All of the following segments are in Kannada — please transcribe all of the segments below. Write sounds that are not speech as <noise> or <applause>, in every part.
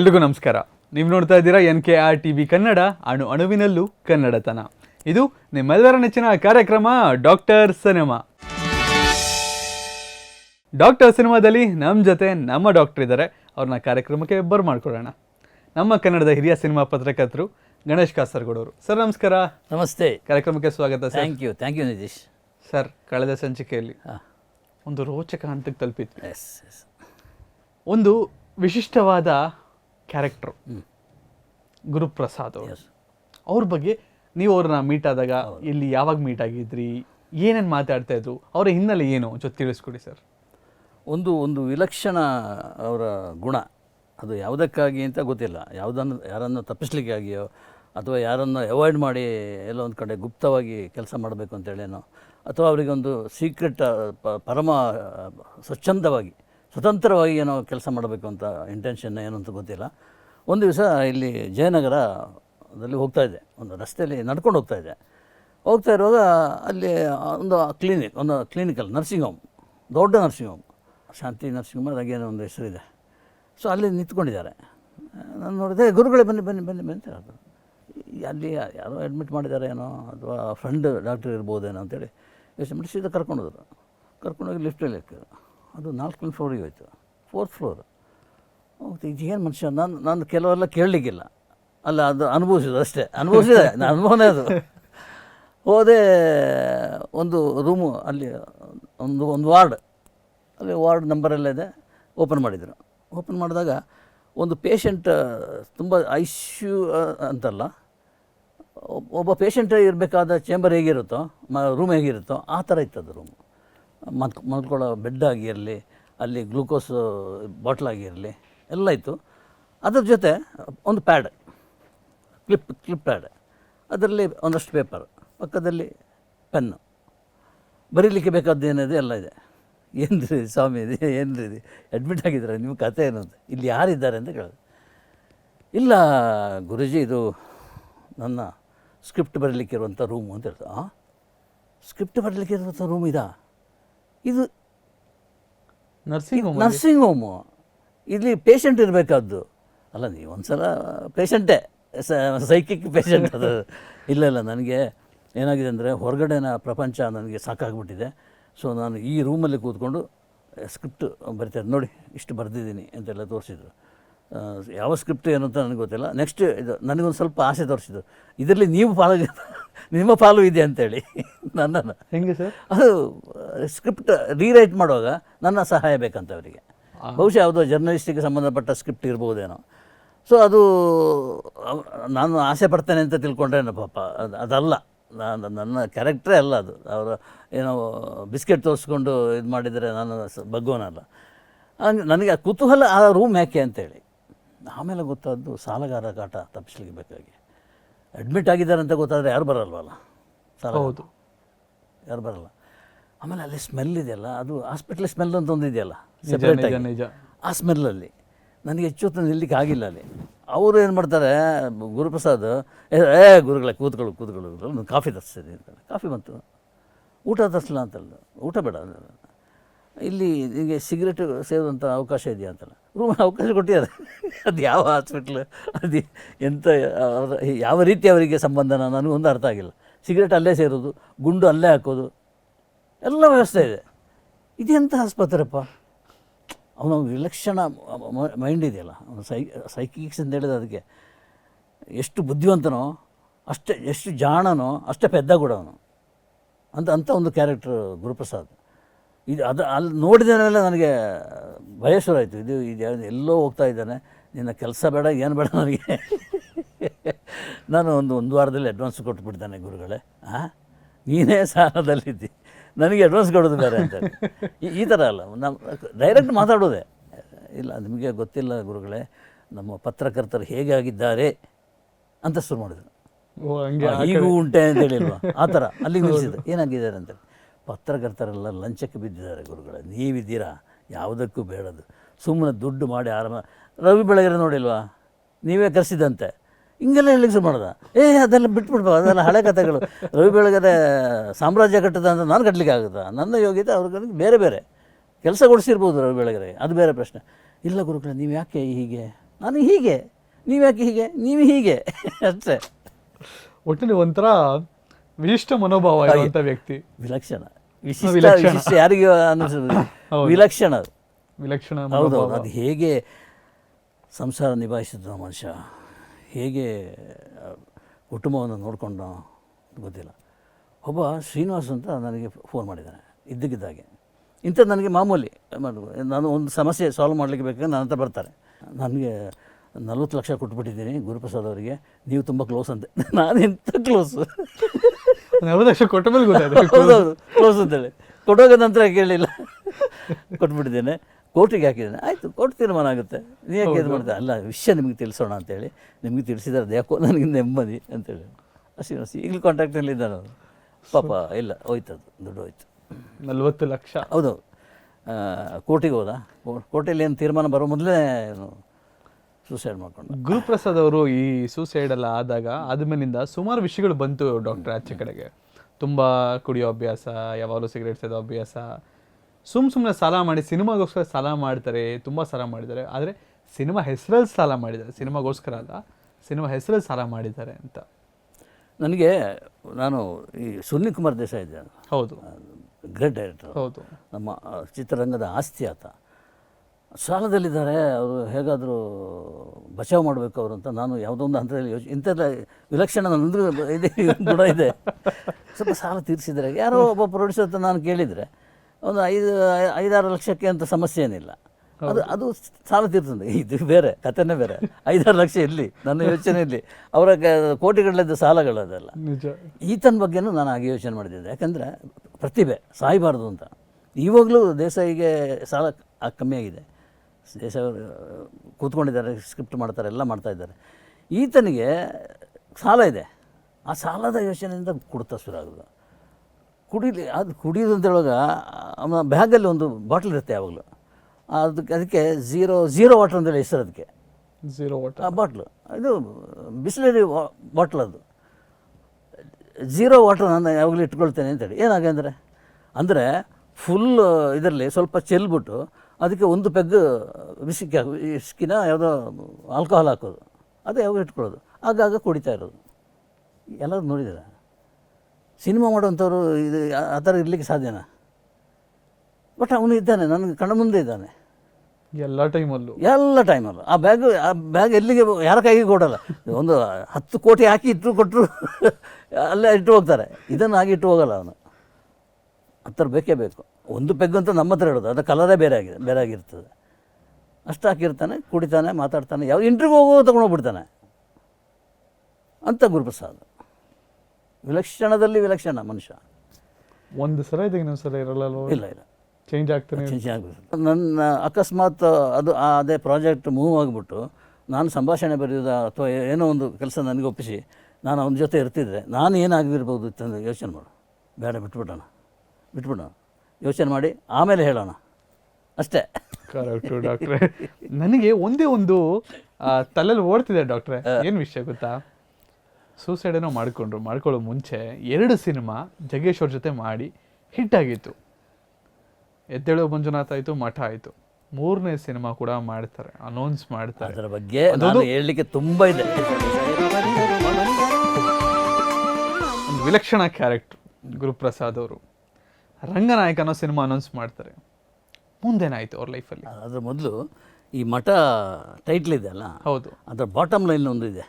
ಎಲ್ರಿಗೂ ನಮಸ್ಕಾರ. ನೀವು ನೋಡ್ತಾ ಇದ್ದೀರಾ N K R T V Kannada ಅಣು ಅಣುವಿನಲ್ಲೂ ಕನ್ನಡತನ. ಇದು ನಿಮ್ಮೆಲ್ಲರ ನೆಚ್ಚಿನ ಕಾರ್ಯಕ್ರಮ ಡಾಕ್ಟರ್ ಸಿನಿಮಾ. ಡಾಕ್ಟರ್ ಸಿನಿಮಾದಲ್ಲಿ ನಮ್ಮ ಜೊತೆ ನಮ್ಮ ಡಾಕ್ಟರ್ ಇದ್ದಾರೆ. ಅವ್ರನ್ನ ಕಾರ್ಯಕ್ರಮಕ್ಕೆ ಬರ್ಮಾಡ್ಕೊಳ್ಳೋಣ. ನಮ್ಮ ಕನ್ನಡದ ಹಿರಿಯ ಸಿನಿಮಾ ಪತ್ರಕರ್ತರು ಗಣೇಶ್ ಕಾಸರಗೋಡವರು. ಸರ್ ನಮಸ್ಕಾರ. ನಮಸ್ತೆ. ಕಾರ್ಯಕ್ರಮಕ್ಕೆ ಸ್ವಾಗತ sir. Thank you thank you Nitish sir ಕಳೆದ ಸಂಚಿಕೆಯಲ್ಲಿ ಒಂದು ರೋಚಕ ಹಂತಕ್ಕೆ ತಲುಪಿತ್ತು ಎಸ್ ಎಸ್ ಒಂದು ವಿಶಿಷ್ಟವಾದ ಕ್ಯಾರೆಕ್ಟರ್ ಗುರುಪ್ರಸಾದ್ ಅವರು. ಅವ್ರ ಬಗ್ಗೆ ನೀವು ಅವ್ರನ್ನ ಮೀಟ್ ಆದಾಗ ಇಲ್ಲಿ ಯಾವಾಗ ಮೀಟ್ ಆಗಿದ್ರಿ? ಏನೇನು ಮಾತಾಡ್ತಾ ಇದ್ರು? ಅವರ ಹಿನ್ನೆಲೆ ಏನು? ಒಂಚೂರು ತಿಳಿಸ್ಕೊಡಿ ಸರ್. ಒಂದು ಒಂದು ವಿಲಕ್ಷಣ ಅವರ ಗುಣ. ಅದು ಯಾವುದಕ್ಕಾಗಿ ಅಂತ ಗೊತ್ತಿಲ್ಲ. ಯಾವುದನ್ನು ಯಾರನ್ನು ತಪ್ಪಿಸ್ಲಿಕ್ಕಾಗಿಯೋ ಅಥವಾ ಯಾರನ್ನು ಅವಾಯ್ಡ್ ಮಾಡಿ ಎಲ್ಲೋ ಒಂದು ಕಡೆ ಗುಪ್ತವಾಗಿ ಕೆಲಸ ಮಾಡಬೇಕು ಅಂತೇಳೇನೋ ಅಥವಾ ಅವರಿಗೆ ಒಂದು ಸೀಕ್ರೆಟ್ ಪರಮ ಸ್ವಚ್ಛಂದವಾಗಿ ಸ್ವತಂತ್ರವಾಗಿ ಏನೋ ಕೆಲಸ ಮಾಡಬೇಕು ಅಂತ ಇಂಟೆನ್ಷನ್ ಏನು ಅಂತ ಗೊತ್ತಿಲ್ಲ. ಒಂದು ದಿವಸ ಇಲ್ಲಿ ಜಯನಗರದಲ್ಲಿ ಹೋಗ್ತಾ ಇದ್ದೆ. ಒಂದು ರಸ್ತೆಯಲ್ಲಿ ನಡ್ಕೊಂಡು ಹೋಗ್ತಾ ಇದ್ದೆ. ಹೋಗ್ತಾ ಇರುವಾಗ ಅಲ್ಲಿ ಒಂದು ಕ್ಲಿನಿಕ್ ಒಂದು ಕ್ಲಿನಿಕಲ್ ನರ್ಸಿಂಗ್ ಹೋಮ್ ದೊಡ್ಡ nursing home Shanti nursing home ಏನೋ ಒಂದು ಹೆಸರಿದೆ ಸೊ ಅಲ್ಲಿ ನಿಂತ್ಕೊಂಡಿದ್ದಾರೆ. ನಾನು ನೋಡಿದೆ ಗುರುಗಳೇ, ಬನ್ನಿ ಬನ್ನಿ ಬನ್ನಿ ಬನ್ನಿ, ಅಂತ ಅಲ್ಲಿ ಯಾರೋ ಅಡ್ಮಿಟ್ ಮಾಡಿದ್ದಾರೆ ಏನೋ, ಅಥವಾ ಫ್ರೆಂಡ್ ಡಾಕ್ಟರ್ ಇರ್ಬೋದೇನೋ ಅಂತೇಳಿ ಯೋಚನೆ ಮಾಡಿ ಸೀದಾ ಕರ್ಕೊಂಡು ಹೋದ್ರು. ಕರ್ಕೊಂಡೋಗಿ ಲಿಫ್ಟಲ್ಲಿ ಹಾಕಿದ್ರು ಅದು ನಾಲ್ಕನೇ ಫ್ಲೋರಿಗೆ ಹೋಯಿತು. ಫೋರ್ತ್ ಫ್ಲೋರ್ ಇದು ಏನು ಮನುಷ್ಯ? ನಾನು ನಾನು ಕೆಲವೆಲ್ಲ ಕೇಳಲಿಕ್ಕಿಲ್ಲ. ಅಲ್ಲ, ಅದು ಅನುಭವಿಸಿದ್ದು ಅಷ್ಟೇ. ಅನುಭವಿಸಿದೆ ನಾನು ಅನುಭವನೇ ಅದು. ಹೋದೆ ಒಂದು ರೂಮು ಅಲ್ಲಿ, ಒಂದು ಒಂದು ವಾರ್ಡ್. ಅಲ್ಲಿ ವಾರ್ಡ್ ನಂಬರೆಲ್ಲ ಇದೆ. ಓಪನ್ ಮಾಡಿದರು. ಓಪನ್ ಮಾಡಿದಾಗ ಒಂದು ಪೇಷಂಟ್ ತುಂಬ ಐಶ್ಯೂ ಅಂತಲ್ಲ ಒಬ್- ಒಬ್ಬ ಪೇಷಂಟ್ ಇರಬೇಕಾದ ಚೇಂಬರ್ ಹೇಗಿರುತ್ತೋ, ಮ ರೂಮ್ ಹೇಗಿರುತ್ತೋ, ಆ ಥರ ಅದು ರೂಮ್ ಮತ್ ಮಲ್ಕೊಳ್ಳೋ ಬೆಡ್ ಆಗಿರಲಿ, ಅಲ್ಲಿ ಗ್ಲೂಕೋಸ್ ಬಾಟ್ಲ್ ಆಗಿರಲಿ, ಎಲ್ಲ ಇತ್ತು. ಅದ್ರ ಜೊತೆ ಒಂದು ಪ್ಯಾಡ್, ಕ್ಲಿಪ್ ಕ್ಲಿಪ್ ಪ್ಯಾಡ್. ಅದರಲ್ಲಿ ಒಂದಷ್ಟು ಪೇಪರ್, ಪಕ್ಕದಲ್ಲಿ ಪೆನ್ನು. ಬರೀಲಿಕ್ಕೆ ಬೇಕಾದ್ದು ಏನಿದೆ, ಎಲ್ಲ ಇದೆ. ಏನು ರೀ ಸ್ವಾಮಿ, ಇದೆ ಏನು ರೀ ಇದು? ಅಡ್ಮಿಟ್ ಆಗಿದ್ದಾರೆ? ನಿಮ್ಮ ಕತೆ ಏನು ಅಂತ. ಇಲ್ಲಿ ಯಾರಿದ್ದಾರೆ ಅಂತ ಕೇಳಿದೆ. ಇಲ್ಲ, ಗುರುಜಿ, ಇದು ನನ್ನ ಸ್ಕ್ರಿಪ್ಟ್ ಬರಲಿಕ್ಕಿರುವಂಥ ರೂಮು ಅಂತ ಹೇಳ್ತಾರೆ. ಆ? ಸ್ಕ್ರಿಪ್ಟ್ ಬರಲಿಕ್ಕಿರುವಂಥ ರೂಮ್ ಇದಾ? ಇದು ನರ್ಸಿಂಗ್ ಹೋಮ್ ನರ್ಸಿಂಗ್ ಹೋಮು ಇಲ್ಲಿ ಪೇಷಂಟ್ ಇರಬೇಕಾದ್ದು. ಅಲ್ಲ ನೀವು ಒಂದು ಸಲ ಪೇಷಂಟೇ ಸೈಕಿಕ್ ಪೇಷಂಟ್ ಅದು. <laughs> ಇಲ್ಲ ಇಲ್ಲ ನನಗೆ ಏನಾಗಿದೆ ಅಂದರೆ ಹೊರಗಡೆನ ಪ್ರಪಂಚ ನನಗೆ ಸಾಕಾಗ್ಬಿಟ್ಟಿದೆ. ಸೊ ನಾನು ಈ ರೂಮಲ್ಲಿ ಕೂತ್ಕೊಂಡು ಸ್ಕ್ರಿಪ್ಟ್ ಬರಿತಾರೆ ನೋಡಿ ಇಷ್ಟು ಬರೆದಿದ್ದೀನಿ ಅಂತೆಲ್ಲ ತೋರಿಸಿದ್ರು. ಯಾವ ಸ್ಕ್ರಿಪ್ಟ್ ಏನು ಅಂತ ನನಗೆ ಗೊತ್ತಿಲ್ಲ. ನೆಕ್ಸ್ಟ್ ಇದು ನನಗೊಂದು ಸ್ವಲ್ಪ ಆಸೆ ತೋರಿಸಿದ್ದು. ಇದರಲ್ಲಿ ನೀವು ಪಾಲು <laughs> ನಿಮ್ಮ ಪಾಲು ಇದೆ ಅಂತೇಳಿ. <laughs> ನನ್ನನ್ನು. ಹೆಂಗೆ ಸರ್? ಅದು ಸ್ಕ್ರಿಪ್ಟ್ ರೀರೈಟ್ ಮಾಡುವಾಗ ನನ್ನ ಸಹಾಯ ಬೇಕಂತ ಅವರಿಗೆ ಬಹುಶಃ ಯಾವುದೋ ಜರ್ನಲಿಸ್ಟಿಗೆ ಸಂಬಂಧಪಟ್ಟ ಸ್ಕ್ರಿಪ್ಟ್ ಇರ್ಬೋದೇನೋ. ಸೊ ಅದು ನಾನು ಆಸೆ ಪಡ್ತೇನೆ ಅಂತ ತಿಳ್ಕೊಂಡ್ರೇನು ಪಾಪ. ಅದು ಅದಲ್ಲ. ನಾನು ನನ್ನ ಕ್ಯಾರೆಕ್ಟ್ರೇ ಅಲ್ಲ ಅದು. ಅವರು ಏನೋ ಬಿಸ್ಕೆಟ್ ತೋರಿಸ್ಕೊಂಡು ಇದು ಮಾಡಿದರೆ ನಾನು ಬಗ್ಗೋನಲ್ಲ ಹಂಗೆ ನನಗೆ ಆ ಕುತೂಹಲ ಆ ರೂಮ್ ಯಾಕೆ ಅಂತೇಳಿ. ಆಮೇಲೆ ಗೊತ್ತಾದ್ದು ಸಾಲಗಾರ ಕಾಟ ತಪ್ಪಿಸ್ಲಿಕ್ಕೆ ಬೇಕಾಗಿ. ಅಡ್ಮಿಟ್ ಆಗಿದ್ದಾರೆ ಅಂತ ಗೊತ್ತಾದರೆ ಯಾರು ಬರಲ್ವಲ್ಲ? ಸಾಲ ಹೌದು. ಯಾರು ಬರಲ್ಲ? ಆಮೇಲೆ ಅಲ್ಲಿ ಸ್ಮೆಲ್ ಇದೆಯಲ್ಲ ಅದು ಹಾಸ್ಪಿಟ್ಲ್ ಸ್ಮೆಲ್ ಅಂತ ಒಂದು ಇದೆಯಲ್ಲ ನಿಜ ಆಗಿ. ನಿಜ. ಆ ಸ್ಮೆಲ್ಲಲ್ಲಿ ನನಗೆ ಹೆಚ್ಚು ಹೊತ್ತು ನಿಲ್ಲಿಕ್ಕೆ ಆಗಿಲ್ಲ ಅಲ್ಲಿ. ಅವರು ಏನು ಮಾಡ್ತಾರೆ ಗುರುಪ್ರಸಾದ್ ಏ ಏ, ಗುರುಗಳೇ ಕೂತ್ಕೊಳ್ಳು ಕೂತ್ಕೊಳ್ಳು ಕಾಫಿ ತರಿಸ್ತೀನಿ ಅಂತಾರೆ ಕಾಫಿ ಬಂತು. ಊಟ ತರಿಸಲ್ಲ ಅಂತಲ್ಲ ಊಟ ಬೇಡ. ಇಲ್ಲಿ ನಿಮಗೆ ಸಿಗರೇಟ್ ಸೇರುವಂಥ ಅವಕಾಶ ಇದೆಯಾ ಅಂತಲ್ಲ ರೂಮ್ ಅವಕಾಶ ಕೊಟ್ಟಿದ್ದಾರೆ. ಅದು ಯಾವ ಹಾಸ್ಪಿಟ್ಲ್ ಅದು ಎಂಥ ಯಾವ ರೀತಿ ಅವರಿಗೆ ಸಂಬಂಧನ ಒಂದು ಅರ್ಥ ಆಗಿಲ್ಲ. ಸಿಗರೇಟ್ ಅಲ್ಲೇ ಸೇರೋದು, ಗುಂಡು ಅಲ್ಲೇ ಹಾಕೋದು, ಎಲ್ಲ ವ್ಯವಸ್ಥೆ ಇದೆ. ಇದೆಂಥ ಆಸ್ಪತ್ರೆಪ್ಪ? ಅವನ ವಿಲಕ್ಷಣ ಮೈಂಡ್ ಇದೆಯಲ್ಲ. ಅವನು ಸೈ ಸೈಕಿಕ್ಸ್ ಅಂತ ಹೇಳಿದ ಅದಕ್ಕೆ ಎಷ್ಟು ಬುದ್ಧಿವಂತನೋ, ಅಷ್ಟೇ, ಎಷ್ಟು ಜಾಣನೋ, ಅಷ್ಟೇ ಪೆದ್ದ ಕೂಡ ಅವನು. ಅಂತ ಅಂಥ ಒಂದು ಕ್ಯಾರೆಕ್ಟರ್ ಗುರುಪ್ರಸಾದ್. ಇದು ಅದು ಅಲ್ಲಿ ನೋಡಿದ್ರೆಲ್ಲ ನನಗೆ ಭಯ ಶುರು ಆಯಿತು. ಇದು ಇದು ಯಾವ್ದು ಎಲ್ಲೋ ಹೋಗ್ತಾ ಇದ್ದಾನೆ. ನಿನ್ನ ಕೆಲಸ ಬೇಡ ಏನು ಬೇಡ ನನಗೆ. ನಾನು ಒಂದು ಒಂದು ವಾರದಲ್ಲಿ ಅಡ್ವಾನ್ಸ್ ಕೊಟ್ಬಿಡ್ತಾನೆ ಗುರುಗಳೇ. ಹಾಂ ನೀನೇ ಸಾಲದಲ್ಲಿದ್ದಿ. ನನಗೆ ಅಡ್ವಾನ್ಸ್ ಕೊಡೋದು ಬೇರೆ ಅಂತ ಈ- ಥರ ಅಲ್ಲ. ನಮ್ಮ ಡೈರೆಕ್ಟ್ ಮಾತಾಡೋದೆ. ಇಲ್ಲ ನಿಮಗೆ ಗೊತ್ತಿಲ್ಲ ಗುರುಗಳೇ ನಮ್ಮ ಪತ್ರಕರ್ತರು ಹೇಗೆ ಆಗಿದ್ದಾರೆ ಅಂತ ಶುರು ಮಾಡಿದ್ರು. ಹೀಗೂ ಉಂಟೆ ಅಂತ ಹೇಳಿಲ್ವಾ? ಆ ಥರ ಅಲ್ಲಿಗೆ ನಿಲ್ಲಿಸಿದ್ರು ಏನಾಗಿದ್ದಾರೆ ಅಂತ ಪತ್ರಕರ್ತರೆಲ್ಲ ಲಂಚಕ್ಕೆ ಬಿದ್ದಿದ್ದಾರೆ ಗುರುಗಳು. ನೀವಿದ್ದೀರಾ? ಯಾವುದಕ್ಕೂ ಬೇಡದು ಸುಮ್ಮನೆ ದುಡ್ಡು ಮಾಡಿ ಆರಾಮ. ರವಿ ಬೆಳಗೆರೆ ನೋಡಿಲ್ವಾ? ನೀವೇ ಕರೆಸಿದಂತೆ ಹಿಂಗೆಲ್ಲ ಹೇಳಿಕ್ಕೆ ಶುರು ಮಾಡ್ದ? ಏ ಅದೆಲ್ಲ ಬಿಟ್ಬಿಡ್ಬೋ ಅದೆಲ್ಲ ಹಳೆ ಕಥೆಗಳು. ರವಿ ಬೆಳಗೆರೆ ಸಾಮ್ರಾಜ್ಯ ಕಟ್ಟದ ಅಂತ ನಾನು ಕಟ್ಟಲಿಕ್ಕೆ ಆಗುತ್ತಾ? ನನ್ನ ಯೋಗ್ಯತೆ ಅವ್ರಿಗೆ ಬೇರೆ ಬೇರೆ. ಕೆಲಸ ಕೊಡಿಸಿರ್ಬೋದು ರವಿ ಬೆಳಗೆರೆ ಅದು ಬೇರೆ ಪ್ರಶ್ನೆ. ಇಲ್ಲ ಗುರುಗಳೇ ನೀವು ಯಾಕೆ ಹೀಗೆ? ನಾನು ಹೀಗೆ. ನೀವು ಯಾಕೆ ಹೀಗೆ? ನೀವು ಹೀಗೆ. ಅಷ್ಟೇ. ಒಟ್ಟಿನಲ್ಲಿ ಒಂಥರ ವಿಶಿಷ್ಟ ಮನೋಭಾವ ಇರುವಂಥ ವ್ಯಕ್ತಿ. ವಿಲಕ್ಷಣ. ವಿಶಿಷ್ಟ ಯಾರಿಗೆ ವಿಲಕ್ಷಣ ಅದು. ವಿಲಕ್ಷಣ ಹೌದು ಅದು ಹೇಗೆ ಸಂಸಾರ ನಿಭಾಯಿಸಿದ ಮನುಷ್ಯ ಹೇಗೆ ಕುಟುಂಬವನ್ನು ನೋಡಿಕೊಂಡ ಗೊತ್ತಿಲ್ಲ. ಒಬ್ಬ ಶ್ರೀನಿವಾಸ್ ಅಂತ ನನಗೆ ಫೋನ್ ಮಾಡಿದ್ದಾನೆ ಇದ್ದಕ್ಕಿದ್ದಾಗೆ. ಇಂಥ ನನಗೆ ಮಾಮೂಲಿ. ನಾನು ಒಂದು ಸಮಸ್ಯೆ ಸಾಲ್ವ್ ಮಾಡಲಿಕ್ಕೆ ಬೇಕಾದ್ರೆ ನನ್ನ ಹತ್ರ ಬರ್ತಾರೆ. ನನಗೆ ನಲ್ವತ್ತು ಲಕ್ಷ ಕೊಟ್ಬಿಟ್ಟಿದ್ದೀನಿ ಗುರುಪ್ರಸಾದ್ ಅವರಿಗೆ. ನೀವು ತುಂಬ ಕ್ಲೋಸ್ ಅಂತೆ. ನಾನು ಎಂಥ ಕ್ಲೋಸು ನಲವತ್ತು ಲಕ್ಷ ಕೊಟ್ಟ ಮೇಲೆ ಗೊತ್ತಾಯ್ತು. ಕ್ಲೋಸ್ ಅಂತೇಳಿ ಕೊಟ್ಟೋಗ ನಂತರ ಕೇಳಿಲ್ಲ. ಕೊಟ್ಬಿಟ್ಟಿದ್ದೇನೆ. ಕೋರ್ಟಿಗೆ ಹಾಕಿದ್ದೇನೆ. ಆಯಿತು ಕೋರ್ಟ್ ತೀರ್ಮಾನ ಆಗುತ್ತೆ. ನೀ ಯಾಕೆ ಇದು ಮಾಡ್ತಾ ಅಲ್ಲ ವಿಷಯ ನಿಮಗೆ ತಿಳಿಸೋಣ ಅಂತೇಳಿ. ನಿಮಗೆ ತಿಳಿಸಿದ್ರೆ ಅದು ಯಾಕೋ ನನಗೆ ನೆಮ್ಮದಿ ಅಂತೇಳಿ. ಹಸಿ ಹಸಿ. ಈಗಲೂ ಕಾಂಟ್ಯಾಕ್ಟಲ್ಲಿ ಇದ್ದಾರೆ ಅವರು. ಪಾಪ ಇಲ್ಲ ಹೋಯ್ತು ಅದು ದುಡ್ಡು ಹೋಯ್ತು. ನಲ್ವತ್ತು ಲಕ್ಷ. ಹೌದೌದು ಕೋರ್ಟಿಗೆ ಹೋದ. ಕೋರ್ಟಲ್ಲಿ ಏನು ತೀರ್ಮಾನ ಬರೋ ಮೊದಲೇ ಸೂಸೈಡ್ ಮಾಡ್ಕೊಂಡು ಗುರುಪ್ರಸಾದ್ ಅವರು ಈ ಸೂಸೈಡ್ ಎಲ್ಲ ಆದಾಗ ಆದ್ಮೇಲಿಂದ ಸುಮಾರು ವಿಷಯಗಳು ಬಂತು ಡಾಕ್ಟರ್ ಆಚೆ ಕಡೆಗೆ. ತುಂಬ ಕುಡಿಯೋ ಅಭ್ಯಾಸ ಯಾವಾಗಲೂ ಸಿಗರೇಟ್ ಸೇದೋ ಅಭ್ಯಾಸ. ಸುಮ್ ಸುಮ್ಮನೆ ಸಾಲ ಮಾಡಿ ಸಿನಿಮಾಗೋಸ್ಕರ ಸಾಲ ಮಾಡ್ತಾರೆ ತುಂಬ ಸಾಲ ಮಾಡಿದ್ದಾರೆ. ಆದರೆ ಸಿನಿಮಾ ಹೆಸರಲ್ಲಿ ಸಾಲ ಮಾಡಿದ್ದಾರೆ. ಸಿನಿಮಾಗೋಸ್ಕರ ಅಲ್ಲ ಸಿನಿಮಾ ಹೆಸರಲ್ಲಿ ಸಾಲ ಮಾಡಿದ್ದಾರೆ ಅಂತ. ನನಗೆ ನಾನು ಈ ಸುನಿಲ್ ಕುಮಾರ್ ದೇಸಾಯಿ ಇದ್ದಾನೆ ಹೌದು. Great director. ಹೌದು. ನಮ್ಮ ಚಿತ್ರರಂಗದ ಆಸ್ತಿ ಆತ. ಸಾಲದಲ್ಲಿದ್ದಾರೆ ಅವರು ಹೇಗಾದರೂ ಬಚಾವ್ ಮಾಡಬೇಕು ಅವರು ಅಂತ ನಾನು ಯಾವುದೋ ಒಂದು ಹಂತದಲ್ಲಿ ಯೋಚನೆ ಇಂಥದ್ದು ವಿಲಕ್ಷಣ ನನ್ನದು ಇದೆ ಗುಣ ಇದೆ. ಸ್ವಲ್ಪ ಸಾಲ ತೀರಿಸಿದರೆ ಯಾರೋ ಒಬ್ಬ ಪ್ರೊಡ್ಯೂಸರ್ ಅಂತ ನಾನು ಕೇಳಿದರೆ ಒಂದು ಐದು ಐದಾರು ಲಕ್ಷಕ್ಕೆ ಅಂತ ಸಮಸ್ಯೆ ಏನಿಲ್ಲ. ಅದು ಅದು ಸಾಲ ತೀರ್ತದೆ ಇದು ಬೇರೆ ಕಥೆನೇ ಬೇರೆ. ಐದಾರು ಲಕ್ಷ ಇರಲಿ ನನ್ನ ಯೋಚನೆ ಇರಲಿ. ಅವರ ಕೋಟಿಗಳದ್ದು ಸಾಲಗಳು ಅದೆಲ್ಲ. ನಿಜ. ಈತನ ಬಗ್ಗೆನೂ ನಾನು ಹಾಗೆ ಯೋಚನೆ ಮಾಡಿದ್ದೆ ಯಾಕಂದರೆ ಪ್ರತಿಭೆ ಸಾಯಬಾರ್ದು ಅಂತ. ಇವಾಗಲೂ ದೇಸಾಯಿಗೆ ಸಾಲ ಆ- ಕೂತ್ಕೊಂಡಿದ್ದಾರೆ ಸ್ಕ್ರಿಪ್ಟ್ ಮಾಡ್ತಾರೆ ಎಲ್ಲ ಮಾಡ್ತಾ ಇದ್ದಾರೆ. ಈತನಿಗೆ ಸಾಲ ಇದೆ. ಆ ಸಾಲದ ಯೋಚನೆಯಿಂದ ಕುಡ್ತಾ ಶುರು ಆಗೋದು. ಕುಡಿಲಿ ಅದು ಕುಡಿಯೋದು ಅಂತ ಹೇಳುವಾಗ ಅವನ ಬ್ಯಾಗಲ್ಲಿ ಒಂದು ಬಾಟ್ಲ್ ಇರುತ್ತೆ ಯಾವಾಗಲೂ. ಅದಕ್ಕೆ ಅದಕ್ಕೆ ಝೀರೋ ಝೀರೋ ವಾಟರ್ ಅಂತೇಳಿ ಹೆಸರು ಅದಕ್ಕೆ. ಝೀರೋ ವಾಟ್ರ್ ಆ ಬಾಟ್ಲು ಇದು ಬಿಸ್ಲರಿ ಬಾಟ್ಲ್ ಅದು. ಝೀರೋ ವಾಟರ್ ನಾನು ಯಾವಾಗಲೂ ಇಟ್ಕೊಳ್ತೇನೆ ಅಂತೇಳಿ ಏನಾಗೆ ಅಂದರೆ ಫುಲ್ ಇದರಲ್ಲಿ ಸ್ವಲ್ಪ ಚೆಲ್ಬಿಟ್ಟು ಅದಕ್ಕೆ ಒಂದು ಪೆಗ್ ವಿಸ್ಕಿ ವಿಸ್ಕಿನ ಯಾವುದೋ ಆಲ್ಕೋಹಾಲ್ ಹಾಕೋದು. ಅದು ಯಾವಾಗ ಇಟ್ಕೊಳ್ಳೋದು. ಆಗಾಗ ಕುಡಿತಾ ಇರೋದು. ಎಲ್ಲರೂ ನೋಡಿದ್ದಾರೆ ಸಿನಿಮಾ ಮಾಡುವಂಥವ್ರು ಇದು ಆ- ಆ ಥರ ಇರಲಿಕ್ಕೆ ಸಾಧ್ಯನಾ? ಬಟ್ ಅವನು ಇದ್ದಾನೆ ನನಗೆ ಕಣ್ಣ ಮುಂದೆ ಇದ್ದಾನೆ. ಎಲ್ಲ ಟೈಮಲ್ಲೂ. ಎಲ್ಲ ಟೈಮಲ್ಲೂ. ಆ ಬ್ಯಾಗ್ ಆ ಬ್ಯಾಗ್ ಎಲ್ಲಿಗೆ ಯಾರ ಕೈಗೆ ಕೊಡಲ್ಲ. ಒಂದು ಹತ್ತು ಕೋಟಿ ಹಾಕಿ ಇಟ್ಟು ಕೊಟ್ಟರು <laughs> ಅಲ್ಲೇ ಇಟ್ಟು ಹೋಗ್ತಾರೆ. ಇದನ್ನು ಹಾಗೆ ಇಟ್ಟು ಹೋಗಲ್ಲ ಅವನು. ಹತ್ತರ ಬೇಕೇ ಬೇಕು. ಒಂದು ಪೆಗ್ ಅಂತ ನಮ್ಮ ಹತ್ರ ಇಡೋದು ಅದು ಕಲರೇ ಬೇರೆ ಆಗಿದೆ ಬೇರೆ ಆಗಿರ್ತದೆ. ಅಷ್ಟು ಹಾಕಿರ್ತಾನೆ ಕುಡಿತಾನೆ ಮಾತಾಡ್ತಾನೆ ಯಾವ ಇಂಟ್ರಿಗೂ ಹೋಗೋ ತೊಗೊಂಡೋಗ್ಬಿಡ್ತಾನೆ ಅಂತ ಗುರುಪ್ರಸಾದ್. ವಿಲಕ್ಷಣದಲ್ಲಿ ವಿಲಕ್ಷಣ ಮನುಷ್ಯ. ಒಂದು ಸಲ ಇದೆ ಇನ್ನೊಂದು ಸಲ ಇರಲ್ಲ ಇಲ್ಲ ಇಲ್ಲ. ಚೇಂಜ್ ಆಗ್ತಾನೆ ಚೇಂಜ್ ಆಗ್ಬಿಡುತ್ತೆ ನನ್ನ ಅಕಸ್ಮಾತ್ ಅದು ಅದೇ ಪ್ರಾಜೆಕ್ಟ್ ಮೂವ್ ಆಗಿಬಿಟ್ಟು ನಾನು ಸಂಭಾಷಣೆ ಬರೆಯೋದು ಅಥವಾ ಏನೋ ಒಂದು ಕೆಲಸ ನನಗೆ ಒಪ್ಪಿಸಿ ನಾನು ಅವನ ಜೊತೆ ಇರ್ತಿದ್ರೆ ನಾನು ಏನಾಗಿರ್ಬೋದು ಅಂತ ಯೋಚನೆ ಮಾಡು. ಬೇಡ ಬಿಟ್ಬಿಡೋಣ. ಬಿಟ್ಬಿಡೋಣ. ಯೋಚನೆ ಮಾಡಿ ಆಮೇಲೆ ಹೇಳೋಣ. ಅಷ್ಟೇ. ಕರೆಕ್ಟು ಡಾಕ್ಟ್ರೆ ನನಗೆ ಒಂದೇ ಒಂದು ತಲೆಯಲ್ಲಿ ಓಡ್ತಿದೆ ಡಾಕ್ಟ್ರೆ ಏನು ವಿಷಯ ಗೊತ್ತಾ? ಸೂಸೈಡ್ ಏನೋ ಮಾಡಿಕೊಂಡ್ರು ಮಾಡ್ಕೊಳ್ಳೋ ಮುಂಚೆ ಎರಡು ಸಿನಿಮಾ ಜಗ್ಗೇಶ್ ಅವ್ರ ಜೊತೆ ಮಾಡಿ ಹಿಟ್ ಆಗಿತ್ತು. ಎದ್ದೇಳೋ ಮಂಜುನಾಥ್ ಆಯಿತು ಮಠ ಆಯಿತು. ಮೂರನೇ ಸಿನಿಮಾ ಕೂಡ ಮಾಡ್ತಾರೆ ಅನೌನ್ಸ್ ಮಾಡ್ತಾರೆ. ಅದರ ಬಗ್ಗೆ ನಾನು ಹೇಳಲಿಕ್ಕೆ ತುಂಬ ಇದೆ. ಒಂದು ವಿಲಕ್ಷಣ ಕ್ಯಾರೆಕ್ಟರ್ ಗುರುಪ್ರಸಾದ್ ಅವರು. ರಂಗನಾಯಕ ಅನ್ನೋ ಸಿನಿಮಾ ಅನೌನ್ಸ್ ಮಾಡ್ತಾರೆ. ಮುಂದೇನಾಯಿತು ಅವ್ರ ಲೈಫಲ್ಲಿ ಅದರ ಮೊದಲು ಈ ಮಠ ಟೈಟ್ಲ್ ಇದೆ ಅಲ್ಲ? ಹೌದು. ಅದರ ಬಾಟಮ್ ಲೈನ್ ಒಂದು ಇದೆ.